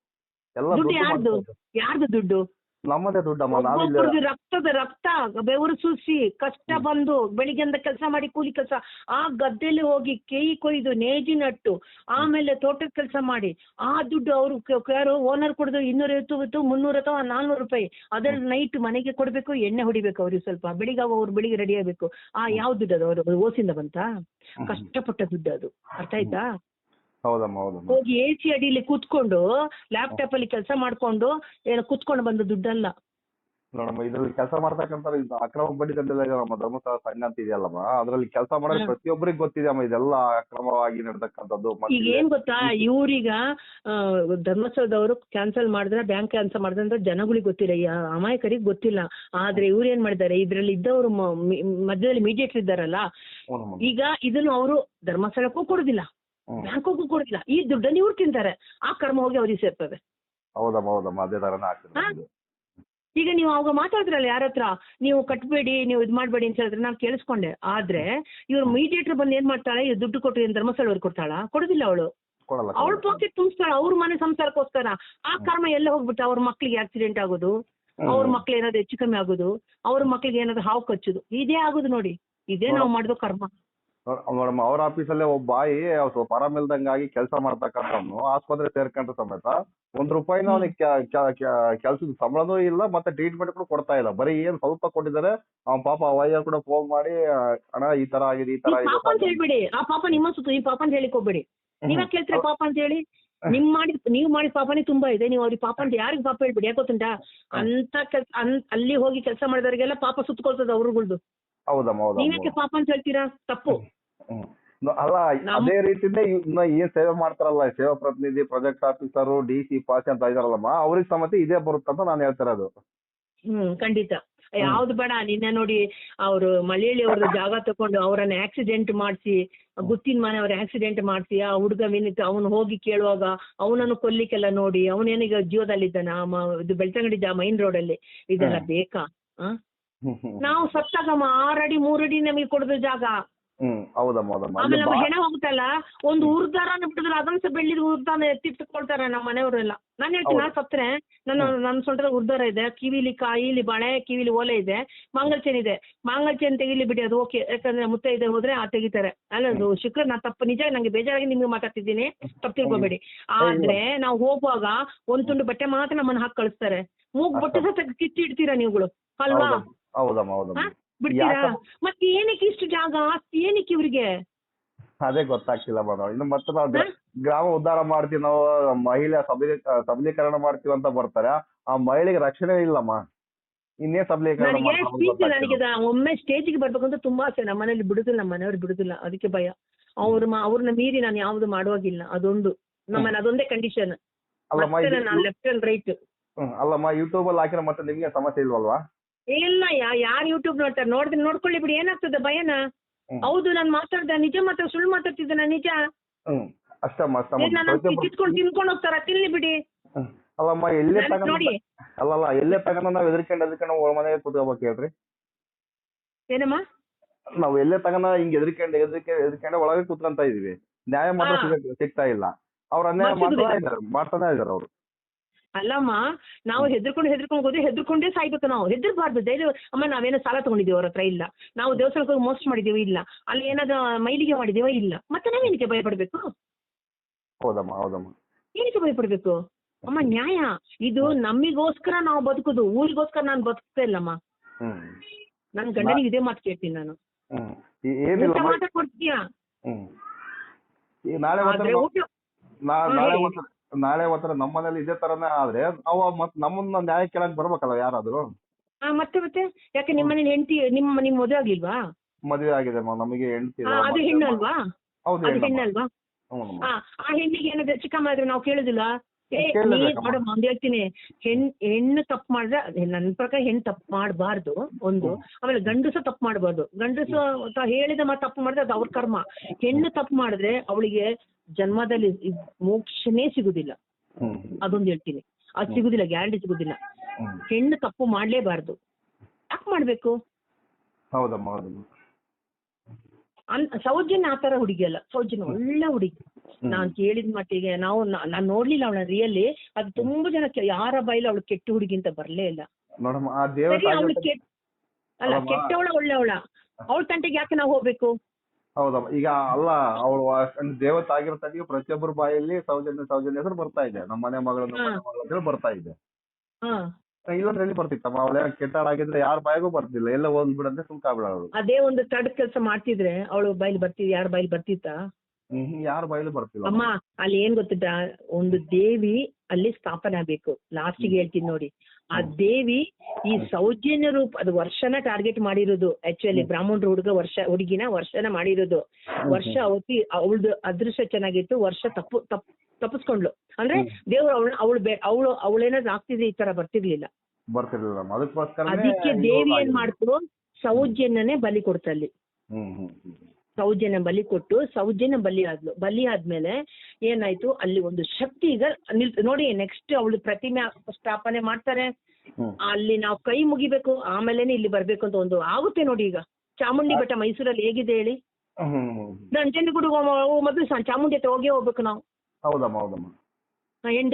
ಎಲ್ಲ ದುಡ್ಡು ದುಡ್ಡು ಯಾರ್ದು? ಯಾರ್ದು ದುಡ್ಡು? ನಮ್ಮದೇ ದುಡ್ಡಮ್ಮ ನಾವಿಲ್ಲಿ. ಒಬ್ಬೊಬ್ರದ್ದು ರಕ್ತದ ರಕ್ತ ಬೆವರು ಸೂಸಿ ಕಷ್ಟ ಬಂದು ಬೆಳಿಗ್ಗೆಯಿಂದ ಕೆಲಸ ಮಾಡಿ ಕೂಲಿ ಕೆಲಸ ಆ ಗದ್ದೆಲಿ ಹೋಗಿ ಕೇಯಿ ಕೊಯ್ದು ನೇಜಿ ನಟ್ಟು ಆಮೇಲೆ ತೋಟದ ಕೆಲಸ ಮಾಡಿ ಆ ದುಡ್ಡು ಅವರು ಯಾರು ಓನರ್ ಕೊಡೋದು ಇನ್ನೂರೈವತ್ತು ಮುನ್ನೂರ ಅಥವಾ ನಾನ್ನೂರು ರೂಪಾಯಿ ಅದ್ರ ನೈಟ್ ಮನೆಗೆ ಕೊಡ್ಬೇಕು ಎಣ್ಣೆ ಹೊಡಿಬೇಕು ಅವ್ರಿಗೆ ಸ್ವಲ್ಪ ಬೆಳಿಗ್ಗೆ ಅವ್ರು ಬೆಳಿಗ್ಗೆ ರೆಡಿ ಆಗ್ಬೇಕು. ಆ ಯಾವ ದುಡ್ಡು ಅದು ಅವರು ಓಸಿಂದ ಬಂತಾ? ಕಷ್ಟಪಟ್ಟ ದುಡ್ಡು ಅದು. ಅರ್ಥ ಆಯ್ತಾ? ಹೌದಮ್ಮ ಹೌದಮ್ಮ. ಹೋಗಿ ಎ ಸಿ ಅಡಿಲಿ ಕೂತ್ಕೊಂಡು ಲ್ಯಾಪ್ಟಾಪ್ ಅಲ್ಲಿ ಕೆಲಸ ಮಾಡ್ಕೊಂಡು ಏನೋ ಕೂತ್ಕೊಂಡು ಬಂದ ದುಡ್ಡಲ್ಲ ನೋಡಮ್ಮ ಇದ್ರಲ್ಲಿ ಕೆಲಸ ಮಾಡ್ತಕ್ಕಂಥ ಇದು ಅಕ್ರಮ ಬಡ್ಡಿ ಇದೆಯಲ್ಲಮ್ಮ ಧರ್ಮಸ್ಥಳ ಸಂಘ ಅಂತ ಇದೆಯಲ್ಲಮ್ಮ. ಅದ್ರಲ್ಲಿ ಕೆಲಸ ಮಾಡೋದು ಪ್ರತಿಯೊಬ್ಬರಿಗೆ ಗೊತ್ತಿದೆ ಅಮ್ಮ ಇದೆಲ್ಲ ಅಕ್ರಮವಾಗಿ ನಡ್ತಕ್ಕಂಥದ್ದು ಮತ್ತೆ ಈಗ ಏನ್ ಗೊತ್ತಾ ಇವ್ರೀಗ ಆ, ಧರ್ಮಸ್ಥಳದವರು ಕ್ಯಾನ್ಸಲ್ ಮಾಡಿದ್ರೆ ಬ್ಯಾಂಕ್ ಕ್ಯಾನ್ಸಲ್ ಮಾಡಿದ್ರೆ ಅಂದ್ರೆ ಜನಗಳಿಗೆ ಗೊತ್ತಿಲ್ಲ. ಈ ಅಮಾಯಕರಿಗೆ ಗೊತ್ತಿಲ್ಲ. ಆದ್ರೆ ಇವ್ರು ಏನ್ ಮಾಡಿದ್ದಾರೆ ಇದ್ರಲ್ಲಿ ಇದ್ದವರು ಮಧ್ಯದಲ್ಲಿ ಮೀಡಿಯೇಟರ್ ಇದ್ದಾರಲ್ಲ. ಈಗ ಇದನ್ನು ಅವರು ಧರ್ಮಸ್ಥಳಕ್ಕೂ ಕೊಡುದಿಲ್ಲ. ಬ್ಯಾಂಕ್ಗೂ ಕೊಡುದಿಲ್ಲ ಈ ದುಡ್ಡನ್ನ ಇವ್ರು ತಿಂತಾರೆ. ಆ ಕರ್ಮ ಹೋಗಿ ಅವ್ರಿಗೆ ಸೇರ್ತದೆ. ಹೌದಮ್ಮ ಹೌದಮ್ಮ. ಅದೇ ತರನೇ ಆಗ್ತದೆ ಈಗ ನೀವು ಅವಾಗ ಮಾತಾಡಿದ್ರಲ್ಲ ಯಾರ ಹತ್ರ ನೀವು ಕಟ್ಬೇಡಿ ನೀವು ಇದು ಮಾಡ್ಬೇಡಿ ಅಂತ ಹೇಳಿದ್ರೆ ನಾನು ಕೇಳಿಸ್ಕೊಂಡೆ. ಆದ್ರೆ ಇವ್ರು ಮೀಡಿಯೇಟರ್ ಬಂದು ಏನ್ ಮಾಡ್ತಾಳೆ ಇವ್ರು ದುಡ್ಡು ಕೊಟ್ಟು ಏನ್ ಧರ್ಮಸ್ಥಳವ್ರಿಗೆ ಕೊಡ್ತಾಳ? ಕೊಡುದಿಲ್ಲ ಅವಳು. ಅವಳು. ಪಾಕೆಟ್ ತುಂಬಿಸ್ತಾಳ? ಅವ್ರ ಮನೆ ಸಂಸಾರಕ್ಕೋಸ್ಕರ. ಆ ಕರ್ಮ ಎಲ್ಲ ಹೋಗ್ಬಿಟ್ಟು ಅವ್ರ ಮಕ್ಳಿಗೆ ಆಕ್ಸಿಡೆಂಟ್ ಆಗೋದು ಅವ್ರ. ಮಕ್ಳು ಏನಾದ್ರು ಹೆಚ್ಚು ಕಮ್ಮಿ ಆಗೋದು ಅವ್ರ ಮಕ್ಳಿಗೆ ಏನಾದ್ರು ಹಾವು ಕಚ್ಚೋದು. ಇದೇ ಆಗೋದು ನೋಡಿ. ಇದೇ ನಾವು ಮಾಡಿದ ಕರ್ಮ. ನೋಡಮ್ಮ ಅವ್ರ ಆಫೀಸಲ್ಲೇ ಒಬ್ಬ ಬಾಯಿ ಅವ್ರು ಸ್ವಲ್ಪ ಆರಾಮಿಲ್ದಂಗಾಗಿ ಕೆಲಸ ಮಾಡ್ತಕ್ಕಂಥವ್ನು ಆಸ್ಪತ್ರೆ ಸೇರ್ಕೊಂಡ್ರೆ ಸಮೇತ ಒಂದ್ ರೂಪಾಯಿನ ಅವನಿಗೆ ಕೆಲ್ಸದ ಸಂಬಳನೂ ಇಲ್ಲ ಮತ್ತೆ ಟ್ರೀಟ್ಮೆಂಟ್ ಕೂಡ ಕೊಡ್ತಾ ಇಲ್ಲ. ಬರೀ ಏನ್ ಸ್ವಲ್ಪ ಕೊಟ್ಟಿದ್ದಾರೆ ಅವ್ನ ಪಾಪ ವೈಯರ್ ಕೂಡ ಫೋನ್ ಮಾಡಿ ಅಣ್ಣ ಈ ತರ ಆಗಿದೆ ಈ ತರ ಪಾಪ ಅಂತ ಆಗಿದೆ ಹೇಳ್ಬೇಡಿ ಆ ಪಾಪ ನಿಮ್ಮ ಸುತ್ತು ಈ ಪಾಪ ಅಂತ ಹೇಳಿಕ್ ಹೋಗ್ಬೇಡಿ. ನೀವೇ ಕೇಳ್ತೀರಾ ಪಾಪ ಅಂತ ಹೇಳಿ? ನಿಮ್ ಮಾಡಿ ನೀವ್ ಮಾಡಿದ ಪಾಪನೇ ತುಂಬಾ ಇದೆ ನೀವು ಅವ್ರಿಗೆ ಪಾಪ ಅಂತ ಯಾರಿಗ್ ಪಾಪ ಹೇಳ್ಬಿಡಿ ಯಾಕೆ ಗೊತ್ತುಂಟಾ? ಅಂತ ಕೆಲ್ಸ ಅಲ್ಲಿ ಹೋಗಿ ಕೆಲಸ ಮಾಡಿದವರಿಗೆಲ್ಲ ಪಾಪ ಸುತ್ತಕೊಳ್ತದ ಅವ್ರುಗಳ್ದು. ನೀವ್ಯಾಕೆ ಪಾಪ ಅಂತ ಹೇಳ್ತೀರಾ? ತಪ್ಪು. ಅಲ್ಲ ಅದೇ ರೀತಿನೇ ಏನ್ ಸೇವೆ ಮಾಡ್ತಾರಲ್ಲ ಸೇವಾ ಪ್ರತಿನಿಧಿ project officer D C pass ಅಂತ ಇದಾರಲ್ಲಮ್ಮ ಅವ್ರಿಗೆ ಸಮೇತ ಇದೇ ಬರುತ್ತಂತ ನಾನು ಹೇಳ್ತಿರೋದು ಹ್ಮ್ ಖಂಡಿತ. ಯಾವ್ದು ಬೇಡ ನಿನ್ನೆ ನೋಡಿ ಅವರು ಮಲಯಾಳಿ ಅವ್ರದ್ದು ಜಾಗ ತಕೊಂಡು ಅವರನ್ನ ಆಕ್ಸಿಡೆಂಟ್ ಮಾಡಿಸಿ ಗುತ್ತಿನ ಮನೆಯವ್ರ ಆಕ್ಸಿಡೆಂಟ್ ಮಾಡಿಸಿ ಆ ಹುಡುಗ ವಿನಿತ್ ಅವನು ಹೋಗಿ ಕೇಳುವಾಗ ಅವನನ್ನು ಕೊಲ್ಲಿಕ್ಕೆಲ್ಲ ನೋಡಿ ಅವನೇನೀಗ ಜೀವದಲ್ಲಿದ್ದಾನ ಆ ಇದು ಬೆಳ್ತಂಗಡಿ ಜಾ ಮೈನ್ ರೋಡ್ ಅಲ್ಲಿ ಇದೆಲ್ಲ. ಬೇಕಾ? ನಾವು ಸತ್ತಾಗಮ್ಮ ಆರಡಿ ಮೂರಡಿ ನಮಗೆ ಕೊಡದ ಜಾಗ. ಹ್ಮ್ ಹೌದಮ್ಮ ಹೌದಮ್ಮ. ಅಲ್ಲಿ ಆಮೇಲೆ ನಮ್ಮ ಹೆಣ ಹೋಗುತ್ತಲ್ಲ ಒಂದು ಉರ್ದಾರನ ಬಿಟ್ಟಿದ್ರೆ ಅದನ್ಸ ಸಹ ಬೆಳ್ಳಿದ ಉರ್ದಾನ ಎತ್ತಿಟ್ಕೊಳ್ತಾರೆ ನಮ್ಮ ಮನೆಯವರೆಲ್ಲ. ನಾನು ಹೇಳ್ತೀನಿ. ನಾನು ಸತ್ರೆ ನನ್ನ ನನ್ನ ಸೊಂಟದ ಉರ್ದಾರ ಇದೆ ಕಿವಿಲಿ ಕಾಯಿಲಿ ಬಳೆ ಕಿವಿಲಿ ಓಲೆ ಇದೆ ಮಾಂಗಲ್ ಚೇನ್ ಇದೆ. ಮಾಂಗಲ್ ಚೇನ್ ತೆಗಿಲಿ ಬಿಡಿ ಅದು ಓಕೆ. ಯಾಕಂದ್ರೆ ಮುತ್ತ ಇದೆ ಹೋದ್ರೆ ಆ ತೆಗಿತಾರೆ. ಅಲ್ಲ ಅದು ಶುಕ್ರ ನಾ ತಪ್ಪು ನಿಜ ನಂಗೆ ಬೇಜಾರಾಗಿ ನಿಮ್ಗೆ ಮಾತಾಡ್ತಿದ್ದೀನಿ. ತಪ್ಪು ತಿಳ್ಕೊಬೇಡಿ. ಆದ್ರೆ ನಾವು ಹೋಗುವಾಗ ಒಂದ್ ತುಂಡು ಬಟ್ಟೆ ಮಾತ್ರ ನಮ್ಮನ್ನ ಹಾಕಿ ಕಳಿಸ್ತಾರೆ. ಮೂಗ್ ಬಟ್ಟೆ ಸಹ ಕಿತ್ತಿ ಇಡ್ತೀರಾ ನೀವುಗಳು? ಅಲ್ವಾ? ಹೌದಮ್ಮ ಹೌದಮ್ಮ? ಬಿಡ್ತೀರಾ? ಮತ್ತೆ ಏನಕ್ಕೆ ಇಷ್ಟು ಜಾಗ ಆಸ್ತಿ? ಏನಕ್ಕೆ ಇವ್ರಿಗೆ? ಅದೇ ಗೊತ್ತಾಗ್ತಿಲ್ಲ ಮೇಡಮ್ ಇನ್ನು ಮತ್ತೆ ನಾವು ಗ್ರ- ಗ್ರಾಮ ಉದ್ಧಾರ ಮಾಡ್ತೀವಿ ನಾವು ಮಹಿಳಾ ಸಬಲೀ ಸಬಲೀಕರಣ ಮಾಡ್ತೀವಿ ಅಂತ ಬರ್ತಾರೆ. ಆ ಮಹಿಳೆಗೆ ರಕ್ಷಣೆ ಇಲ್ಲಮ್ಮ. ಇನ್ನೇ ಸಬಲೀಕರಣ ನನಗೆ ಮಾಡ್ತಾರೆ ಅಂತ ಸ್ಪೀಚ್ ಗೊತ್ತಾಗ್ತಿಲ್ಲ. ನನಗೆ ಒಮ್ಮೆ ಸ್ಟೇಜ್ಗೆ ಬರ್ಬೇಕು ಅಂತ ತುಂಬಾ ಆಸೆ. ನಮ್ಮ ಮನೇಲಿ ಬಿಡುದಿಲ್ಲ ನಮ್ಮ ಮನೆಯವ್ರು ಬಿಡುದಿಲ್ಲ. ಅದಕ್ಕೆ ಭಯ. ಅವ್ರ ಅವ್ರನ್ನ ಮೀರಿ ನಾನು ಯಾವ್ದು ಮಾಡುವಾಗಿಲ್ಲ. ಅದೊಂದು. ನಮ್ಮನೆ ಅದೊಂದೇ ಕಂಡೀಷನ್ ಅಲ್ಲಮ್ಮ ಇದು- ನಾನು ಲೆಫ್ಟ್ ಅಂಡ್ ರೈಟ್ ಹ್ಮ್, ಅಲ್ಲಮ್ಮ ಯೂಟ್ಯೂಬ್ ಅಲ್ಲಿ ಹಾಕಿರೋ ಮತ್ತೆ ನಿಮ್ಗೆ ಸಮಸ್ಯೆ ಇಲ್ವಲ್ವಾ? ಇಲ್ಲ ಯಾ ಯಾರು ಯೂಟ್ಯೂಬ್ ನೋಡ್ತಾರೆ? ನೋಡಿದ್ರೆ ನೋಡ್ಕೊಳ್ಳಿ ಬಿಡಿ ಏನಾಗ್ತದೆ ಭಯನ? ಹ್ಮ್. ಹೌದು ನಾನು ಮಾತಾಡ್ದೆ ನಿಜ ಮಾತ್ರ ಸುಳ್ಳು ಮಾತಾಡ್ತಿದ್ದೆ ನಿಜ? ಹ್ಮ್ ಅಷ್ಟಮ್ಮ ಅಷ್ಟಮ್ಮ ಪ್ರತಿಯೊಬ್ಬರು- ಕಿತ್ಕೊಂಡು ತಿನ್ಕೊಂಡು ಹೋಗ್ತಾರ? ತಿನ್ಲಿ ಬಿಡಿ. ಹ್ಮ್. ಅಲ್ಲಮ್ಮ ಎಲ್ಲೇ ನನಗ್ ತಗೊಂಡ್ ನೋಡಿ. ಅಲ್ಲಲ್ಲ ಎಲ್ಲೇ ತಗೊಂಡ್ ನಾವ್ ಎದ್ರಿಕೊಂಡು ಎದ್ರಿಕೊಂಡು ಒಳ ಮನೆಗೆ ಕೂತ್ಕೋಬೇಕು ಹೇಳ್ರಿ. ಏನಮ್ಮ? ನಾವು ಎಲ್ಲೇ ತಗೊಂಡ ಹಿಂಗ್ ಎದ್ರಿಕೊಂಡು ಎದ್ರಿಕೊಂಡು ಎದ್ರಿಕೊಂಡು ಒಳಗೆ ಕೂತ್ಕೊಂತ ಇದೀವಿ. ನ್ಯಾಯ ಮಾತ್ರ ಹಾ. ಸಿಗಕ್- ಸಿಗ್ತಾ ಇಲ್ಲ. ಅವ್ರ ಅನ್ಯಾಯ. ಮಾಡ್ತಾನೆ ಇದಾರೆ ಮಾಡ್ತಾನೆ ಇದಾರೆ ಅವ್ರು. ಅಲ್ಲಮ್ಮ ನಾವು ಹೆದರ್ಕೊಂಡು ಹೆದರ್ಕೊಂಡು ಹೋದ್ರೆ ಹೆದರ್ಕೊಂಡೇ ಸಾಯ್ಬೇಕು ನಾವು. ಹೆದರ್ಬಾರ್ದು. ಧೈರ್ಯ ಅಮ್ಮ ನಾವೇನೋ ಸಾಲ ತಗೊಂಡಿದ್ದೀವಿ ಅವ್ರ ಹತ್ರ ಇಲ್ಲ. ನಾವು ದೇವಸ್ಥಾನಕ್ಕೆ ಹೋಗಿ ಮೋಸ ಮಾಡಿದೀವಿ ಇಲ್ಲ. ಅಲ್ಲಿ ಏನಾದ್ರು ಮೈಲಿಗೆ ಮಾಡಿದೀವ ಇಲ್ಲ. ಮತ್ತೆ ನಾವೇನಕ್ಕೆ ಭಯ ಪಡ್ಬೇಕು? ಹೌದಮ್ಮ ಹೌದಮ್ಮ. ಏನಕ್ಕೆ ಭಯ ಪಡ್ಬೇಕು? ಅಮ್ಮ ನ್ಯಾಯ. ಇದು ನಮಿಗೋಸ್ಕರ ನಾವು ಬದುಕುದು. ಊರಿಗೋಸ್ಕರ ನಾನು ಬದುಕ್ತಾ ಇಲ್ಲಮ್ಮ. ನನ್ನ ಗಂಡನಿಗೆ ಇದೇ ಮಾತು ಕೇಳ್ತೀನಿ ನಾನು. ಹ್ಮ್. ಈ- ಏನಿಲ್ಲ ಊಟ ಕೊಡ್ತೀಯಾ ಹ್ಮ್. ಈ ನಾಳೆ ನಾಳೆ ಒಂಥರ ನಮ್ಮ ಮನೇಲಿ ಇದೇ ತರನೇ ಆದ್ರೆ ನಾವು ಮತ್ ನಮ್ಮನ್ನ ನ್ಯಾಯ ಕೇಳಕ್ ಬರ್ಬೇಕಲ್ಲ ಯಾರಾದ್ರೂ? ಆ, ಮತ್ತೆ ಮತ್ತೆ? ಯಾಕೆ ನಿಮ್ಮ ಮನೇಲಿ ಹೆಂಡತಿ ನಿಮ್ಮ ನಿಮ್ ಮದುವೆ ಆಗ್ಲಿಲ್ವಾ ಮದುವೆ ಆಗಿದೆ ಮ- ನಮಗೆ ಹೆಂಡತಿ ಆ, ಅದು ಹೆಣ್ಣಲ್ವಾ? ಹೌದು ಅದು. ಹೆಣ್ಣಲ್ವಾ. ಆ ಆ ಹೆಣ್ಣಿಗೆ ಏನಾದ್ರೆ ಚಿಕ್ಕಮ್ಮ ಆದ್ರೆ ನಾವು ಕೇಳುದಿಲ್ಲ? ಒಂದ್ ಹೇಳ್ತೀನಿ. ಹೆಣ್ ಹೆಣ್ಣು ತಪ್ಪು ಮಾಡಿದ್ರೆ ನನ್ ನನ್ನ ಪ್ರಕಾರ ಹೆಣ್ಣು ತಪ್ಪು ಮಾಡಬಾರ್ದು ಒಂದು. ಆಮೇಲೆ ಗಂಡಸು ತಪ್ಪು ಮಾಡಬಾರ್ದು. ಗಂಡಸು ಹೇಳಿದ ಮಾತು ತಪ್ಪು ಮಾಡಿದ್ರೆ ಅದು ಅವ್ರ ಕರ್ಮ. ಹೆಣ್ಣು ತಪ್ಪು ಮಾಡಿದ್ರೆ ಅವಳಿಗೆ ಜನ್ಮದಲ್ಲಿ ಮೋಕ್ಷನೇ ಸಿಗುದಿಲ್ಲ. ಅದೊಂದು ಹೇಳ್ತೀನಿ. ಅದ್ ಸಿಗುದಿಲ್ಲ ಗ್ಯಾರಂಟಿ ಸಿಗುದಿಲ್ಲ. ಹೆಣ್ಣು ತಪ್ಪು ಮಾಡ್ಲೇಬಾರ್ದು. ಯಾಕೆ ಮಾಡ್ಬೇಕು? ಹೌದಮ್ಮ. ಅನ್ ಸೌಜನ್ಯ ಆ ತರ ಹುಡುಗಿ ಅಲ್ಲ. ಸೌಜನ್ಯ ಒಳ್ಳೆ ಹುಡುಗಿ. ನಾನು ಕೇಳಿದ ಮಟ್ಟಿಗೆ ನಾವು ನಾನ್ ನೋಡ್ಲಿಲ್ಲ ಅವಳ ರಿಯಲ್ಲಿ ಅದು ತುಂಬಾ ಜನ ಯಾರ ಬೈಲಿ ಅವಳು ಕೆಟ್ಟ ಹುಡುಗಿ ಅಂತ ಬರ್ಲೇ ಇಲ್ಲ. ಅವಳು ಕೆಟ್ಟ ಅಲ್ಲ. ಕೆಟ್ಟವಳ ಒಳ್ಳೆವಳ. ಅವಳ ತಂಟೆಗೆ ಯಾಕೆ ನಾವು ಹೋಗ್ಬೇಕು? ಹೌದಮ್ಮ ಈಗ ಅಲ್ಲ ಅವಳು ದೇವತೆ ಪ್ರತಿಯೊಬ್ಬರ ಬಾಯಲ್ಲಿ ಸೌಜನ್ಯ ಸೌಜನ್ಯ ಹೆಸರು ಬರ್ತಾ ಇದೆ. ನಮ್ಮ ಮನೆ ಮಗಳು ಬರ್ತಾ ಇದೆ. ಹಾ. ಇಲ್ಲಂದ್ರೆ ಬರ್ತಿತ್ತಮ್ಮ ಅವಳ ಕೆಟ್ಟಾಳಾಗಿದ್ರೆ ಯಾರ ಬಾಯಿಗೂ ಬರ್ತಿಲ್ಲ. ಎಲ್ಲ ಹೋಗ್ಬಿಡಂತೆ ಬಿಡಂತೆ ಸುಮ್ಕ ಅವಳು. ಅದೇ ಒಂದು ತಡ್ ಕೆಲಸ ಮಾಡ್ತಿದ್ರೆ ಅವಳು ಬೈಲಿ ಬರ್ತಿ ಯಾರ ಬಾಯಿಲಿ ಬರ್ತಿತ್ತಾ? ಹ್ಮ್ ಯಾರ ಬಾಯಿಲು ಬರ್ತಿಲ್ಲ ಅಮ್ಮ ಅಲ್ಲಿ ಏನ್ ಗೊತ್ತಿದ್ದ ಒಂದು ದೇವಿ ಅಲ್ಲಿ ಸ್ಥಾಪನೆ ಆಗ್ಬೇಕು. ಲಾಸ್ಟಿಗೆ ಹೇಳ್ತೀನಿ ನೋಡಿ. ಆ ದೇವಿ ಈ ಸೌಜನ್ಯ ರೂಪ ಅದು ವರ್ಷನ ಟಾರ್ಗೆಟ್ ಮಾಡಿರೋದು. ಆಕ್ಚುಲಿ ಬ್ರಾಹ್ಮಣರ ಹುಡುಗ ವರ್ಷ ಹುಡುಗಿನ ವರ್ಷನ ಮಾಡಿರೋದು. ವರ್ಷ ಅವತಿ ಅವಳದು ಅದೃಶ್ಯ ಚೆನ್ನಾಗಿತ್ತು ವರ್ಷ ತಪ್ಪು ತಪ್ಪು ತಪ್ಪಿಸ್ಕೊಂಡ್ಲು ಅಂದ್ರೆ ದೇವ್ರು ಅವಳ ಅವಳು ಅವಳು ಅವಳೇನಾದ್ರು ಆಗ್ತಿದ್ರೆ ಈ ತರ ಬರ್ತಿರ್ಲಿಲ್ಲ. ಅದಕ್ಕೆ ದೇವಿ ಏನ್ ಮಾಡ್ತು ಸೌಜನ್ಯನೇ ಬಲಿ ಕೊಡ್ತಲ್ಲಿ. ಸೌಜನ್ಯ ಬಲಿ ಕೊಟ್ಟು ಸೌಜನ್ಯ ಬಲಿ ಆದ್ಲು ಬಲಿ ಆದ್ಮೇಲೆ ಏನಾಯ್ತು ಅಲ್ಲಿ ಒಂದು ಶಕ್ತಿ ಈಗ ನಿಲ್ ನೋಡಿ ನೆಕ್ಸ್ಟ್ ಅವಳು ಪ್ರತಿಮೆ ಸ್ಥಾಪನೆ ಮಾಡ್ತಾರೆ. ಅಲ್ಲಿ ನಾವು ಕೈ ಮುಗಿಬೇಕು ಆಮೇಲೆನೆ ಇಲ್ಲಿ ಬರ್ಬೇಕು ಅಂತ ಒಂದು ಆಗುತ್ತೆ ನೋಡಿ ಈಗ. ಚಾಮುಂಡಿ ಬೆಟ್ಟ ಮೈಸೂರಲ್ಲಿ ಹೇಗಿದೆ ಹೇಳಿ. ನಂಜನಗೂಡು ಮೊದಲು ಚಾಮುಂಡಿ ಹತ್ರ ಹೋಗೇ ಹೋಗ್ಬೇಕು ನಾವು. ಹೌದಮ್ಮ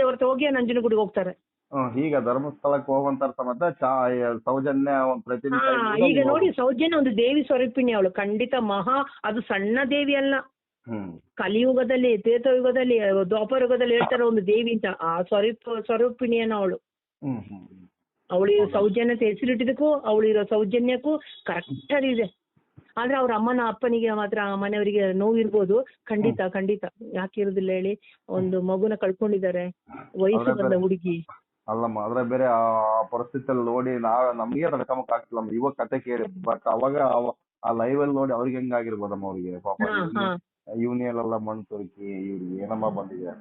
ಹೊರತು ಹೋಗಿ ನಂಜನಗೂಡಿಗೆ ಹೋಗ್ತಾರೆ. ಹ್ಮ್, ಈಗ ಧರ್ಮಸ್ಥಳಕ್ಕೆ ಹೋಗುವಂತ ಸಮೇತ ಚಾ ಸೌಜನ್ಯ ಹಾ ಕೈ ಈಗ ನೋಡಿ ಸೌಜನ್ಯ ಒಂದು ದೇವಿ ಸ್ವರೂಪಿಣಿ ಅವಳು ಖಂಡಿತ ಮಹಾ ಅದು ಸಣ್ಣ ದೇವಿ ಅಲ್ಲ. ಹ್ಮ್. ಕಲಿಯುಗದಲ್ಲಿ ತ್ರೇತಯುಗದಲ್ಲಿ ದ್ವಾಪರಯುಗದಲ್ಲಿ ಹೇಳ್ತಾರೆ ಒಂದು ದೇವಿ ಅಂತ ಆ ಸ್ವರೂಪ ಸ್ವರೂಪಿಣಿಯನ್ನ ಅವಳು. ಹ್ಮ್ ಹ್ಮ್ ಹ್ಮ್. ಅವಳು ಸೌಜನ್ಯ ಅಂತ ಹೆಸರಿಟ್ಟಿದ್ದಕ್ಕೂ ಅವಳು ಇರೋ ಸೌಜನ್ಯಕ್ಕೂ ಕರೆಕ್ಟ್ ಇದೆ. ಆದ್ರೆ ಅವ್ರ ಅಮ್ಮನ ಅಪ್ಪನಿಗೆ ಮಾತ್ರ ಆ ಮನೆಯವರಿಗೆ ನೋವಿರ್ಬೋದು. ಖಂಡಿತ ಖಂಡಿತ. ಯಾಕೆ ಇರುದಿಲ್ಲ ಹೇಳಿ ಒಂದು ಮಗುನ ಕಳ್ಕೊಂಡಿದ್ದಾರೆ ವಯಸ್ಸು ಬಂದ ಹುಡುಗಿ. ಅಲ್ಲಮ್ಮ ಅದ್ರ ಬೇರೆ ಆ ಪರಿಸ್ಥಿತಿಯಲ್ಲಿ ನೋಡಿ ನಾವ್ ನಮ್ಗೆ ತಡ್ಕೊಂಬಕ್ ಆಗ್ತಿಲ್ಲಮ್ಮ ಇವಾಗ ಕತೆ ಕೇಳಿ ಬಟ್ ಅವಾಗ ಅವ- ಆ ಲೈವ್ ಅಲ್ಲಿ ನೋಡಿ ಅವ್ರಿಗೆ ಹೆಂಗಾಗಿರ್ಬೋದಮ್ಮ ಅವ್ರಿಗೆ? ಪಾಪ ಯೂನಿಯನ್ ಮಣ್ಣು ತುರುಕಿ ಇವ್ರಿಗೆ ಏನಮ್ಮ ಬಂದಿದೆ.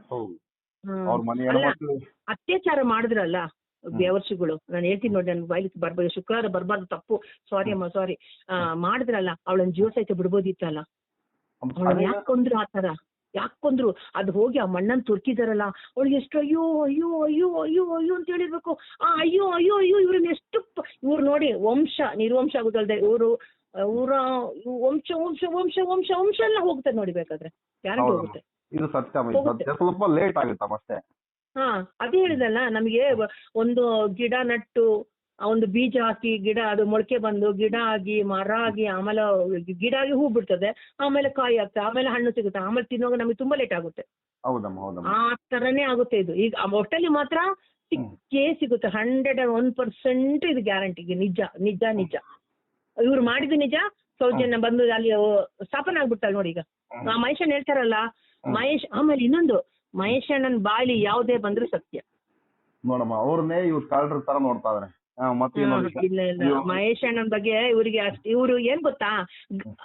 ಅವ್ರ ಮನೆ ಅಲ್ಲ, ಹೆಣ್ಮಕ್ಳು ಅತ್ಯಾಚಾರ ಮಾಡಿದ್ರಲ್ಲ ಬೇವರ್ಸಿಗಳು ನಾನು ಹೇಳ್ತೀನಿ ನೋಡಿ ನನ್ ಬಾಯ್ಲಿ ಬರ್ಬೋದು. ಶುಕ್ರವಾರ ಬರ್ಬಾರ್ದು ತಪ್ಪು. ಸಾರಿ ಅಮ್ಮ ಸಾರಿ ಮಾಡಿದ್ರಲ್ಲ ಅವಳನ್ನ ಜೀವ ಸಹಿತ ಬಿಡ್ಬೋದಿತ್ತಲ್ಲ? ಯಾಕೊಂದ್ರು ಅದೇ- ಯಾಕೆ ಕೊಂದ್ರು ಆತರ ಕೊಂದ್ರು ಅದು ಹೋಗಿ ಆ ಮಣ್ಣನ್ ತುರ್ಕಿದಾರಲ್ಲ ಅವಳಿಗೆ ಎಷ್ಟು ಅಯ್ಯೋ ಅಯ್ಯೋ ಅಯ್ಯೋ ಅಯ್ಯೋ ಅಯ್ಯೋ ಅಂತ ಹೇಳಿರ್ಬೇಕು. ಆ ಅಯ್ಯೋ ಅಯ್ಯೋ ಅಯ್ಯೋ ಇವ್ರನ್ನ ಎಷ್ಟು ಇವ್ರು ನೋಡಿ ವಂಶ ನಿರ್ವಂಶ ಆಗುದಲ್ದೆ ಇವರು ಊರ ವಂಶ ವಂಶ ವಂಶ ವಂಶ ವಂಶ ಎಲ್ಲ ಹೋಗ್ತದೆ ನೋಡಿ ಬೇಕಾದ್ರೆ. ಗ್ಯಾರಂಟಿ ಹೋಗುತ್ತೆ. ಇದು ಸತ್ಯ ಸ್ವಲ್ಪ ಲೇಟ್ ಆಗುತ್ತಮ್ಮ ಅಷ್ಟೇ. ಹಾ ಅದೇ ಹೇಳಿದಲ್ಲ ನಮಗೆ ಒಂದು ಗಿಡ ನಟ್ಟು ಆ ಒಂದು ಬೀಜ ಹಾಕಿ ಗಿಡ ಅದು ಮೊಳಕೆ ಬಂದು ಗಿಡ ಆಗಿ ಮರ ಆಗಿ ಆಮೇಲೆ ಗಿಡ ಆಗಿ ಹೂ ಬಿಡ್ತದೆ. ಆಮೇಲೆ ಕಾಯಿ ಆಗ್ತದೆ ಆಮೇಲೆ ಹಣ್ಣು ಸಿಗುತ್ತೆ. ಆಮೇಲೆ ತಿನ್ನುವಾಗ ನಮಗೆ ತುಂಬಾ ಲೇಟ್ ಆಗುತ್ತೆ. ಹೌದಮ್ಮ ಹೌದಮ್ಮ. ಆ ತರನೇ ಆಗುತ್ತೆ ಇದು. ಈಗ ಒಟ್ಟಲ್ಲಿ ಮಾತ್ರ ಸಿಕ್ಕೇ ಸಿಗುತ್ತೆ. ಹಂಡ್ರೆಡ್ ಅಂಡ್ ಒನ್ ಪರ್ಸೆಂಟ್ ಇದು ಗ್ಯಾರಂಟಿ ನಿಜ ನಿಜ ನಿಜ. ಇವ್ರು ಮಾಡಿದ್ದು ನಿಜ ಸೌಜನ್ಯ ಬಂದು ಅಲ್ಲಿ ಸ್ಥಾಪನೆ ಆಗ್ಬಿಡ್ತಾಳೆ ನೋಡಿ ಈಗ. ಆ ಮಹೇಶನ್ ಹೇಳ್ತಾರಲ್ಲ ಮಹೇಶ್ ಆಮೇಲೆ ಇನ್ನೊಂದು ಮಹೇಶ್ ಅಣ್ಣನ್ ಬಾಯಲ್ಲಿ ಯಾವುದೇ ಬಂದ್ರು ಸತ್ಯ. ನೋಡಮ್ಮ ಅವ್ರನ್ನೇ ಇವ್ರು ಕಳ್ಳರ ತರ ನೋಡ್ತಾ ಇದಾರೆ. ಮಹೇಶ್ ಅಣ್ಣನ್ ಬಗ್ಗೆ ಇವರಿಗೆ ಅಷ್ಟು ಇವ್ರು ಏನ್ ಗೊತ್ತಾ?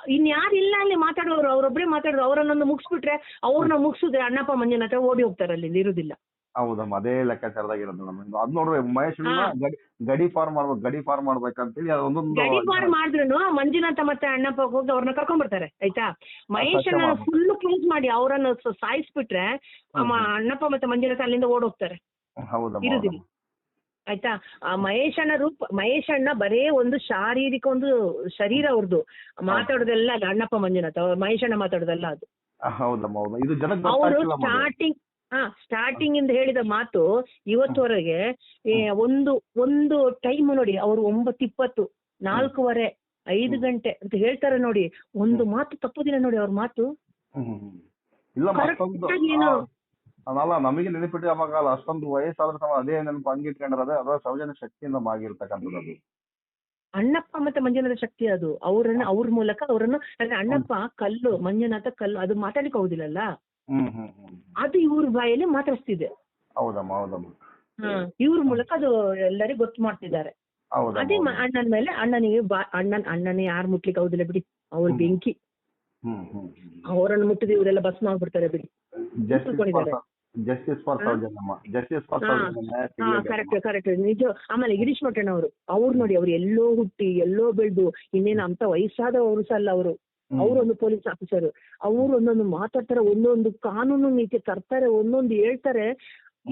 ಇನ್ ಯಾರು ಇಲ್ಲ ಅಲ್ಲಿ ಮಾತಾಡೋರು ಅವ್ರೊಬ್ರೆ ಮಾತಾಡೋರು ಅವರನ್ನೊಂದು ಮುಗಿಸ್ಬಿಟ್ರೆ ಅವ್ರನ್ನ ಮುಗಿಸಿದ್ರೆ ಅಣ್ಣಪ್ಪ ಮಂಜುನಾಥ ಹತ್ರ ಓಡಿ ಹೋಗ್ತಾರೆ ಅಲ್ಲಿ ಇರುದಿಲ್ಲ. ಹೌದಮ್ಮ ಅದೇ ಲೆಕ್ಕಾಚಾರದಾಗಿರೋದು ನಮ್ಮ ಅದ್ ನೋಡ್ರಿ ಮಹೇಶ್. ಗಡಿ ಗಡಿ ಫಾರ್ಮ್ ಮಾಡ್ಬೇಕು ಗಡಿ ಫಾರ್ಮ್ ಮಾಡ್ಬೇಕಂತೇಳಿ ಅದೊಂದೊಂದು ಫಾರ್ಮ್ ಮಾಡಿದ್ರು ಮಂಜುನಾಥ ಮತ್ತೆ ಅಣ್ಣಪ್ಪ ಹೋಗಿ ಅವ್ರನ್ನ ಕರ್ಕೊಂಡ್ ಬರ್ತಾರೆ ಆಯ್ತಾ? ಮಹೇಶ್ ಅನ್ನ ಫುಲ್ ಕ್ಲೋಸ್ ಮಾಡಿ ಅವರನ್ನ ಸಾಯಿಸ್ಬಿಟ್ರೆ ಅಮ್ಮ ಅಣ್ಣಪ್ಪ ಮತ್ತೆ ಮಂಜುನಾಥ ಅಲ್ಲಿಂದ ಓಡೋಗ್ತಾರೆ ಹೋಗ್ತಾರೆ. ಹೌದಮ್ಮ ಇರುದಿಲ್ಲ. ಹೌದಮ್ಮ. ಆಯ್ತಾ? ಆ ಮಹೇಶ್ ಅಣ್ಣ ರೂಪ ಮಹೇಶ್ ಅಣ್ಣ ಬರೇ ಒಂದು ಶಾರೀರಿಕ ಒಂದು ಶರೀರ ಅವ್ರದ್ದು ಮಾತಾಡೋದೆಲ್ಲ ಅಲ್ಲ ಅಣ್ಣಪ್ಪ ಮಂಜುನಾಥ್ ಅವ್ರು ಮಹೇಶ್ ಅಣ್ಣ ಮಾತಾಡೋದಲ್ಲ ಅದು. ಅವರು. ಸ್ಟಾರ್ಟಿಂಗ್ ಹಾ ಸ್ಟಾರ್ಟಿಂಗ್ ಇಂದ ಹೇಳಿದ ಮಾತು ಇವತ್ತುವರೆಗೆ ಒಂದು ಒಂದು ಟೈಮ್ ನೋಡಿ ಅವರು ಒಂಬತ್ತು ಇಪ್ಪತ್ತು ನಾಲ್ಕೂವರೆ ಐದು ಗಂಟೆ ಅಂತ ಹೇಳ್ತಾರೆ ನೋಡಿ. ಒಂದು ಮಾತು ತಪ್ಪುದಿಲ್ಲ ನೋಡಿ ಅವ್ರ ಮಾತು. ಅದಲ್ಲ ನಮಗೆ ನೆನಪಿಟ್ಟು ಅವಾಗ ಅಷ್ಟೊಂದು ವಯಸ್ಸಾದ್ರೆ ಅದೇ ನೆನಪು ಹಂಗಿಟ್ಕೊಂಡ್ರೆ ಅದೇ ಅದರ ಸೌಜನ್ಯ ಶಕ್ತಿಯಿಂದ ಆಗಿರ್ತಕ್ಕಂಥದ್ದು ಅಣ್ಣಪ್ಪ ಮತ್ತೆ ಮಂಜುನಾಥ ಶಕ್ತಿ ಅದು. ಅವ್ರನ್ನ ಅವ್ರ ಮೂಲಕ ಅವರನ್ನು ಅಣ್ಣಪ್ಪ ಕಲ್ಲು ಮಂಜುನಾಥ ಕಲ್ಲು ಅದು ಮಾತಾಡ್ಲಿಕ್ಕೆ ಹೋಗುದಿಲ್ಲಲ್ಲ? ಅದು ಇವ್ರ ಬಾಯಲ್ಲಿ ಮಾತಾಡಿಸ್ತಿದೆ ಹೌದಮ್ಮ ಹೌದಮ್ಮ. ಇವ್ರ ಮೂಲಕ ಅದು ಎಲ್ಲರಿಗೂ ಗೊತ್ತು ಮಾಡ್ತಿದ್ದಾರೆ. ಅದೇ ಅಣ್ಣನ ಮೇಲೆ ಅಣ್ಣನಿಗೆ ಅಣ್ಣನ ಅಣ್ಣನ್ ಅಣ್ಣನೇ ಯಾರು ಮುಟ್ಲಿಕ್ಕೆ ಹೌದಿಲ್ಲ ಬಿಡಿ. ಅವ್ರ ಬೆಂಕಿ. ಅವರನ್ನು ಮುಟ್ಟಿದ್ರೆ ಇವರೆಲ್ಲ ಭಸ್ಮ ಆಗ್ಬಿಡ್ತಾರೆ ಬಿಡಿ. Justice for? ಸೌಜನ್ಯಮ್ಮ ಜಸ್ಟಿಸ್ ಫಾರ್ ಹಾ. ಕರೆಕ್ಟ್ ಕರೆಕ್ಟ್ ನಿಜ. ಆಮೇಲೆ ಗಿರೀಶ್ ಮಠಣ್ಣ ಅವರು. ಅವ್ರು ನೋಡಿ ಅವ್ರು ಎಲ್ಲೋ ಹುಟ್ಟಿ ಎಲ್ಲೋ ಬೆಳೆದು ಇನ್ನೇನು ಅಂತ ವಯಸ್ಸಾದವರು ಸಹ ಅಲ್ಲ ಅವರು ಅವರೊಂದು ಪೊಲೀಸ್ ಆಫೀಸರ್. ಅವ್ರು ಒಂದೊಂದು ಮಾತಾಡ್ತಾರೆ ಒಂದೊಂದು ಕಾನೂನು ನೀತಿ ತರ್ತಾರೆ ಒಂದೊಂದು ಹೇಳ್ತಾರೆ.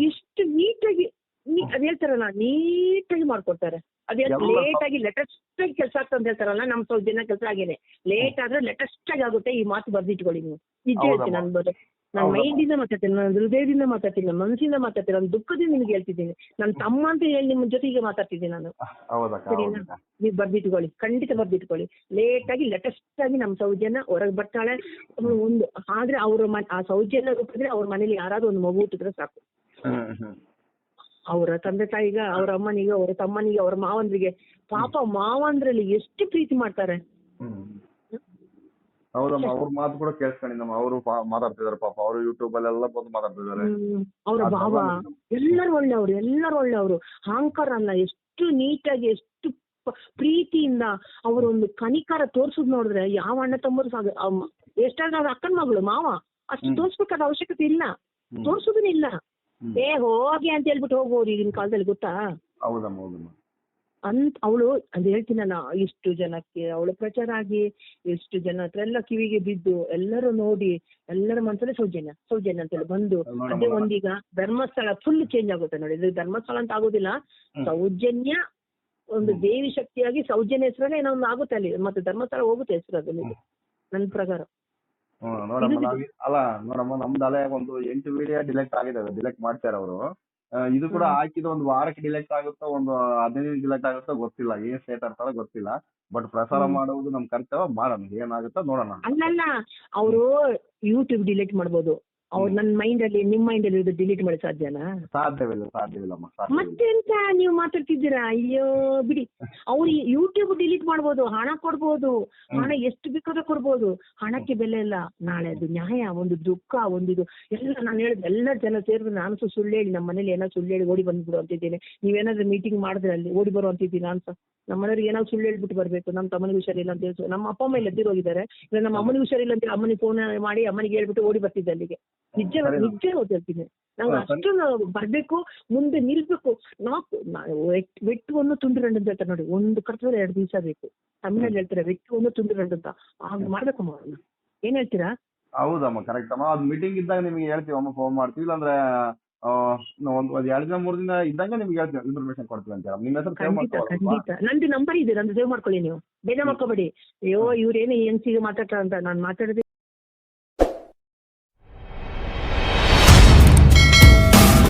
ಎಷ್ಟು ನೀಟಾಗಿ ಅದ್ ಹೇಳ್ತಾರಲ್ಲ ನೀಟಾಗಿ ಮಾಡ್ಕೊಡ್ತಾರೆ. ಅದೇ ಲೇಟ್ ಆಗಿ ಲೇಟೆಸ್ಟ್ ಆಗಿ ಕೆಲಸ ಆಗ್ತದೆ ಅಂತ ಹೇಳ್ತಾರಲ್ಲ ನಮ್ ಸ್ವಲ್ಪ ದಿನ ಕೆಲಸ ಆಗೇನೆ. ಲೇಟ್ ಆದ್ರೆ ಲೇಟೆಸ್ಟ್ ಆಗಿ ಆಗುತ್ತೆ ಈ ಮಾತು ಬರ್ದಿಟ್ಕೊಳ್ಳಿ ನೀವು. ನಿಜ. ಹೇಳ್ತೀನಿ ಅನ್ಬೋದು ನಾನು ಮೈಂಡ್ ಇಂದ ಮಾತಾಡ್ತೀನಿ ನಾನು ಹೃದಯದಿಂದ ಮಾತಾಡ್ತೀನಿ ನನ್ನ ಮನಸ್ಸಿಂದ ಮಾತಾಡ್ತೀನಿ ನಾನು ದುಃಖದಿಂದ ನಿಮ್ಗೆ ಹೇಳ್ತಿದ್ದೀನಿ. ನನ್ನ ತಮ್ಮ ಅಂತ ಹೇಳಿ ನಿಮ್ಮ ಜೊತೆಗೆ ಮಾತಾಡ್ತಿದ್ದೀನಿ ನಾನು. ಸರಿನಾ? ನೀವು ಬರ್ದಿಟ್ಕೊಳ್ಳಿ ಖಂಡಿತ ಬರ್ದಿಟ್ಕೊಳ್ಳಿ. ಲೇಟ್ ಆಗಿ ಲೇಟೆಸ್ಟ್ ಆಗಿ ನಮ್ಮ ಸೌಜನ್ಯ ಹೊರಗೆ ಬರ್ತಾಳೆ. ಒಂದು ಆದ್ರೆ ಅವ್ರ ಮನ್ ಆ ಸೌಜನ್ಯ ರೂಪಿದ್ರೆ ಅವ್ರ ಮನೇಲಿ ಯಾರಾದ್ರೂ ಒಂದು ಮಗು ಹುಟ್ಟಿದ್ರೆ ಸಾಕು. ಅವರ ತಂದೆ ತಾಯಿಗ ಅವ್ರ ಅಮ್ಮನಿಗೆ ಅವ್ರ ತಮ್ಮನಿಗೆ ಅವ್ರ ಮಾವಂದ್ರಿಗೆ ಪಾಪ ಮಾವಂದ್ರಲ್ಲಿ ಎಷ್ಟು ಪ್ರೀತಿ ಮಾಡ್ತಾರೆ. ಹ್ಮ್. ಹೌದಮ್ಮ ಅವ್ರ ಮಾತು ಕೂಡ ಕೇಳಿಸ್ಕೊಂಡಿದ್ದಮ್ಮ ಅವರು ಮಾತಾಡ್ತಿದಾರೆ ಪಾಪ. ಅವರು ಯೂಟ್ಯೂಬ್ ಅಲ್ಲೆಲ್ಲ ಬಂದು ಮಾತಾಡ್ತಿದಾರೆ. ಹ್ಮ್ ಅವ್ರ ಭಾವ. ಎಲ್ಲರೂ ಒಳ್ಳೆಯವರು ಎಲ್ಲರೂ ಒಳ್ಳೆಯವರು. ಅಹಂಕಾರ ಅಲ್ಲ ಎಷ್ಟು ನೀಟಾಗಿ ಎಷ್ಟು ಪ್ರೀತಿಯಿಂದ ಅವರೊಂದು ಕನಿಕಾರ ತೋರ್ಸುದ್ ನೋಡಿದ್ರೆ ಯಾವ ಅಣ್ಣ ತಮ್ಮರು ಸಾಗ ಎಷ್ಟಾದ್ರೂ ಅವ್ರ ಅಕ್ಕನ ಮಗಳು ಮಾವ. ಅಷ್ಟು. ತೋರ್ಸ್ಬೇಕಾದ ಅವಶ್ಯಕತೆ ಇಲ್ಲ. ಹ್ಮ್. ಏ ಹೋಗಿ ಅಂತ ಹೇಳ್ಬಿಟ್ಟು ಹೋಗ್ಬೋದು ಈಗಿನ ಕಾಲದಲ್ಲಿ ಗೊತ್ತಾ? ಹೌದಮ್ಮ ಹೌದಮ್ಮ. ಅಂತ ಅವಳು ಅದು ಹೇಳ್ತೀನಲ್ಲ ಇಷ್ಟು ಜನಕ್ಕೆ ಅವಳು ಪ್ರಚಾರ ಆಗಿ ಎಷ್ಟು ಜನ ಹತ್ರ ಎಲ್ಲ ಕಿವಿಗೆ ಬಿದ್ದು ಎಲ್ಲರೂ ನೋಡಿ ಎಲ್ಲರ ಮನಸ್ಸಲ್ಲಿ ಸೌಜನ್ಯ ಸೌಜನ್ಯ ಅಂತೇಳಿ ಬಂದು ಅದೇ ಒಂದೀಗ ಧರ್ಮಸ್ಥಳ ಫುಲ್ ಚೇಂಜ್ ಆಗುತ್ತೆ ನೋಡಿ. ಇದು ಧರ್ಮಸ್ಥಳ ಅಂತ ಆಗೋದಿಲ್ಲ ಸೌಜನ್ಯ ಒಂದು. ದೇವಿ ಶಕ್ತಿಯಾಗಿ ಸೌಜನ್ಯ ಹೆಸರಲ್ಲೇ ಏನೋ ಒಂದು ಆಗುತ್ತೆ ಅಲ್ಲಿ ಮತ್ತೆ ಧರ್ಮಸ್ಥಳ ಹೋಗುತ್ತೆ ಹೆಸರು ಅದಲ್ಲಿ ನನ್ ನನ್ನ ಪ್ರಕಾರ. ನೋಡಮ್ಮ ಅಲ್ಲ ನೋಡಮ್ಮ ನಮ್ದು ಒಂದು ಎಂಟು ವಿಡಿಯೋ ಡಿಲೆಕ್ಟ್ ಆಗಿದೆ ಡಿಲೆಕ್ಟ್ ಮಾಡ್ತಾರೆ ಅವರು ಇದು ಕೂಡ. ಹಾಕಿದ ಒಂದು ವಾರಕ್ಕೆ ಡಿಲೆಕ್ಟ್ ಆಗುತ್ತೋ ಒಂದು ಹದಿನೈದು ಡಿಲೆಕ್ಟ್ ಆಗುತ್ತೋ ಗೊತ್ತಿಲ್ಲ. ಏನ್ ಸ್ಟೇಟ್ ಆಗ್ತಾರೋ ಗೊತ್ತಿಲ್ಲ. ಬಟ್ ಪ್ರಸಾರ ಮಾಡೋದು ನಮ್ ಕರ್ತವ್ಯ. ಮಾಡೋಣ ಏನಾಗುತ್ತೋ ನೋಡೋಣ ಅಲ್ಲಲ್ಲ ಅವರು ಯೂಟ್ಯೂಬ್ ಡಿಲೀಟ್ ಮಾಡ್ಬೋದು. ಅವ್ರು. ನನ್ನ ಮೈಂಡ್ ಅಲ್ಲಿ ನಿಮ್ಮ ಮೈಂಡ್ ಅಲ್ಲಿ ಇದು ಡಿಲೀಟ್ ಮಾಡಿ ಸಾಧ್ಯನಾ? ಸಾಧ್ಯವಿಲ್ಲ ಸಾಧ್ಯವಿಲ್ಲಮ್ಮ ಸಾಧ್ಯವಿಲ್ಲ. ಮತ್ತೆಂತ ನೀವು ಮಾತಾಡ್ತಿದ್ದೀರಾ? ಅಯ್ಯೋ ಬಿಡಿ. ಅವ್ರು ಯೂಟ್ಯೂಬ್ ಡಿಲೀಟ್ ಮಾಡ್ಬೋದು ಹಣ ಕೊಡ್ಬೋದು. ಹಣ ಎಷ್ಟು ಬೇಕಾದ್ರೂ ಕೊಡ್ಬೋದು. ಹಣಕ್ಕೆ ಬೆಲೆ ಇಲ್ಲ. ನಾಳೆ ಅದು ನ್ಯಾಯ ಒಂದು ದುಃಖ ಒಂದು ಇದು. ಎಲ್ಲ ನಾನು ಹೇಳಿದ್ ಎಲ್ಲ ಜನ ಸೇರಿದ್ರು ನಾನು ಸಹ ಸುಳ್ಳು ಹೇಳಿ ನಮ್ಮ ಮನೇಲಿ ಏನೋ ಸುಳ್ಳು ಹೇಳಿ ಓಡಿ ಬಂದ್ಬಿಡು ಅಂತಿದ್ದೀನಿ. ನೀವೇನಾದ್ರೂ ಮೀಟಿಂಗ್ ಮಾಡಿದ್ರೆ ಅಲ್ಲಿ ಓಡಿ ಬರೋ ಅಂತಿದ್ದೀನಿ ನಾನು ಸಹ ನಮ್ಮ ಮನೆಯವ್ರಿಗೆ ಏನಾದ್ರು ಸುಳ್ಳು ಹೇಳ್ಬಿಟ್ಟು ಬರ್ಬೇಕು. ನಮ್ಮ ತಮ್ಮನಿಗೆ ಹುಷಾರಿಲ್ಲ ಅಂತ ಹೇಳಿ ನಮ್ಮ ಅಪ್ಪ ಅಮ್ಮ ಎಲ್ಲ ಎದ್ದಿರೋಗಿದ್ದಾರೆ ಇಲ್ಲ ನಮ್ಮ ಅಮ್ಮನಿಗೆ ಹುಷಾರಿಲ್ಲ ಅಂತ ಅಮ್ಮನಿಗೆ ಫೋನ್ ಮಾಡಿ ಅಮ್ಮನಿಗೆ ಹೇಳ್ಬಿಟ್ಟು ಓಡಿ ಬರ್ತಿದ್ದೆ ಅಲ್ಲಿಗೆ. ನಿಜ. ನಿಜ ಹೇಳ್ತೀನಿ. ನಾವು. ಅಷ್ಟು ನಾವು ಬರ್ಬೇಕು ಮುಂದೆ ನಿಲ್ಬೇಕು. ನಾಲ್ಕು ವೆಟ್ಟು ಒಂದು ತುಂಡು ರಂಡು ಅಂತ ಹೇಳ್ತಾರೆ ನೋಡಿ ಒಂದು ಕರ್ತವ್ಯ ಎರಡು ದಿವಸ ಬೇಕು. ತಮಿಳಲ್ಲಿ ಹೇಳ್ತಾರೆ ಒಂದು ತುಂಡು ರಂಡು ಅಂತ ಹಾಗೆ ಮಾಡ್ಬೇಕು ಮಾಡೋಣ ಏನ್ ಹೇಳ್ತೀರಾ? ಹೌದಮ್ಮ ಕರೆಕ್ಟ್ ಅಮ್ಮ. ಅದು ಮೀಟಿಂಗ್ ಇದ್ದಾಗ ನಿಮ್ಗೆ ಹೇಳ್ತೀವಿ ಅಮ್ಮ ಫೋನ್ ಮಾಡ್ತೀವಿ. ಇಲ್ಲಾಂದ್ರೆ ಒಂದು ಒಂದ್ ಎರಡು ದಿನ ಮೂರು ದಿನ ಇದ್ದಂಗೆ ನಿಮ್ಗೆ ಹೇಳ್ತೀವಿ ಇನ್ಫಾರ್ಮೇಶನ್ ಕೊಡ್ತೀವಿ ಅಂತ ನಿಮ್ಮ ಹೆಸರು ಸೇವ್ ಖಂಡಿತ ಖಂಡಿತ. ನಂದು ನಂಬರ್ ಇದೆ ನಂದು ಸೇವ್ ಮಾಡ್ಕೊಳ್ಳಿ ನೀವು. ಬೇಗ ಮಾಡ್ಕೋಬೇಡಿ. ಅಯ್ಯೋ ಇವ್ರೇನು ಹೆಂಗ್ಸಿಗೆ ಮಾತಾಡ್ತಾರ ಅಂತ ನಾನು ಮಾತಾಡೋದೇ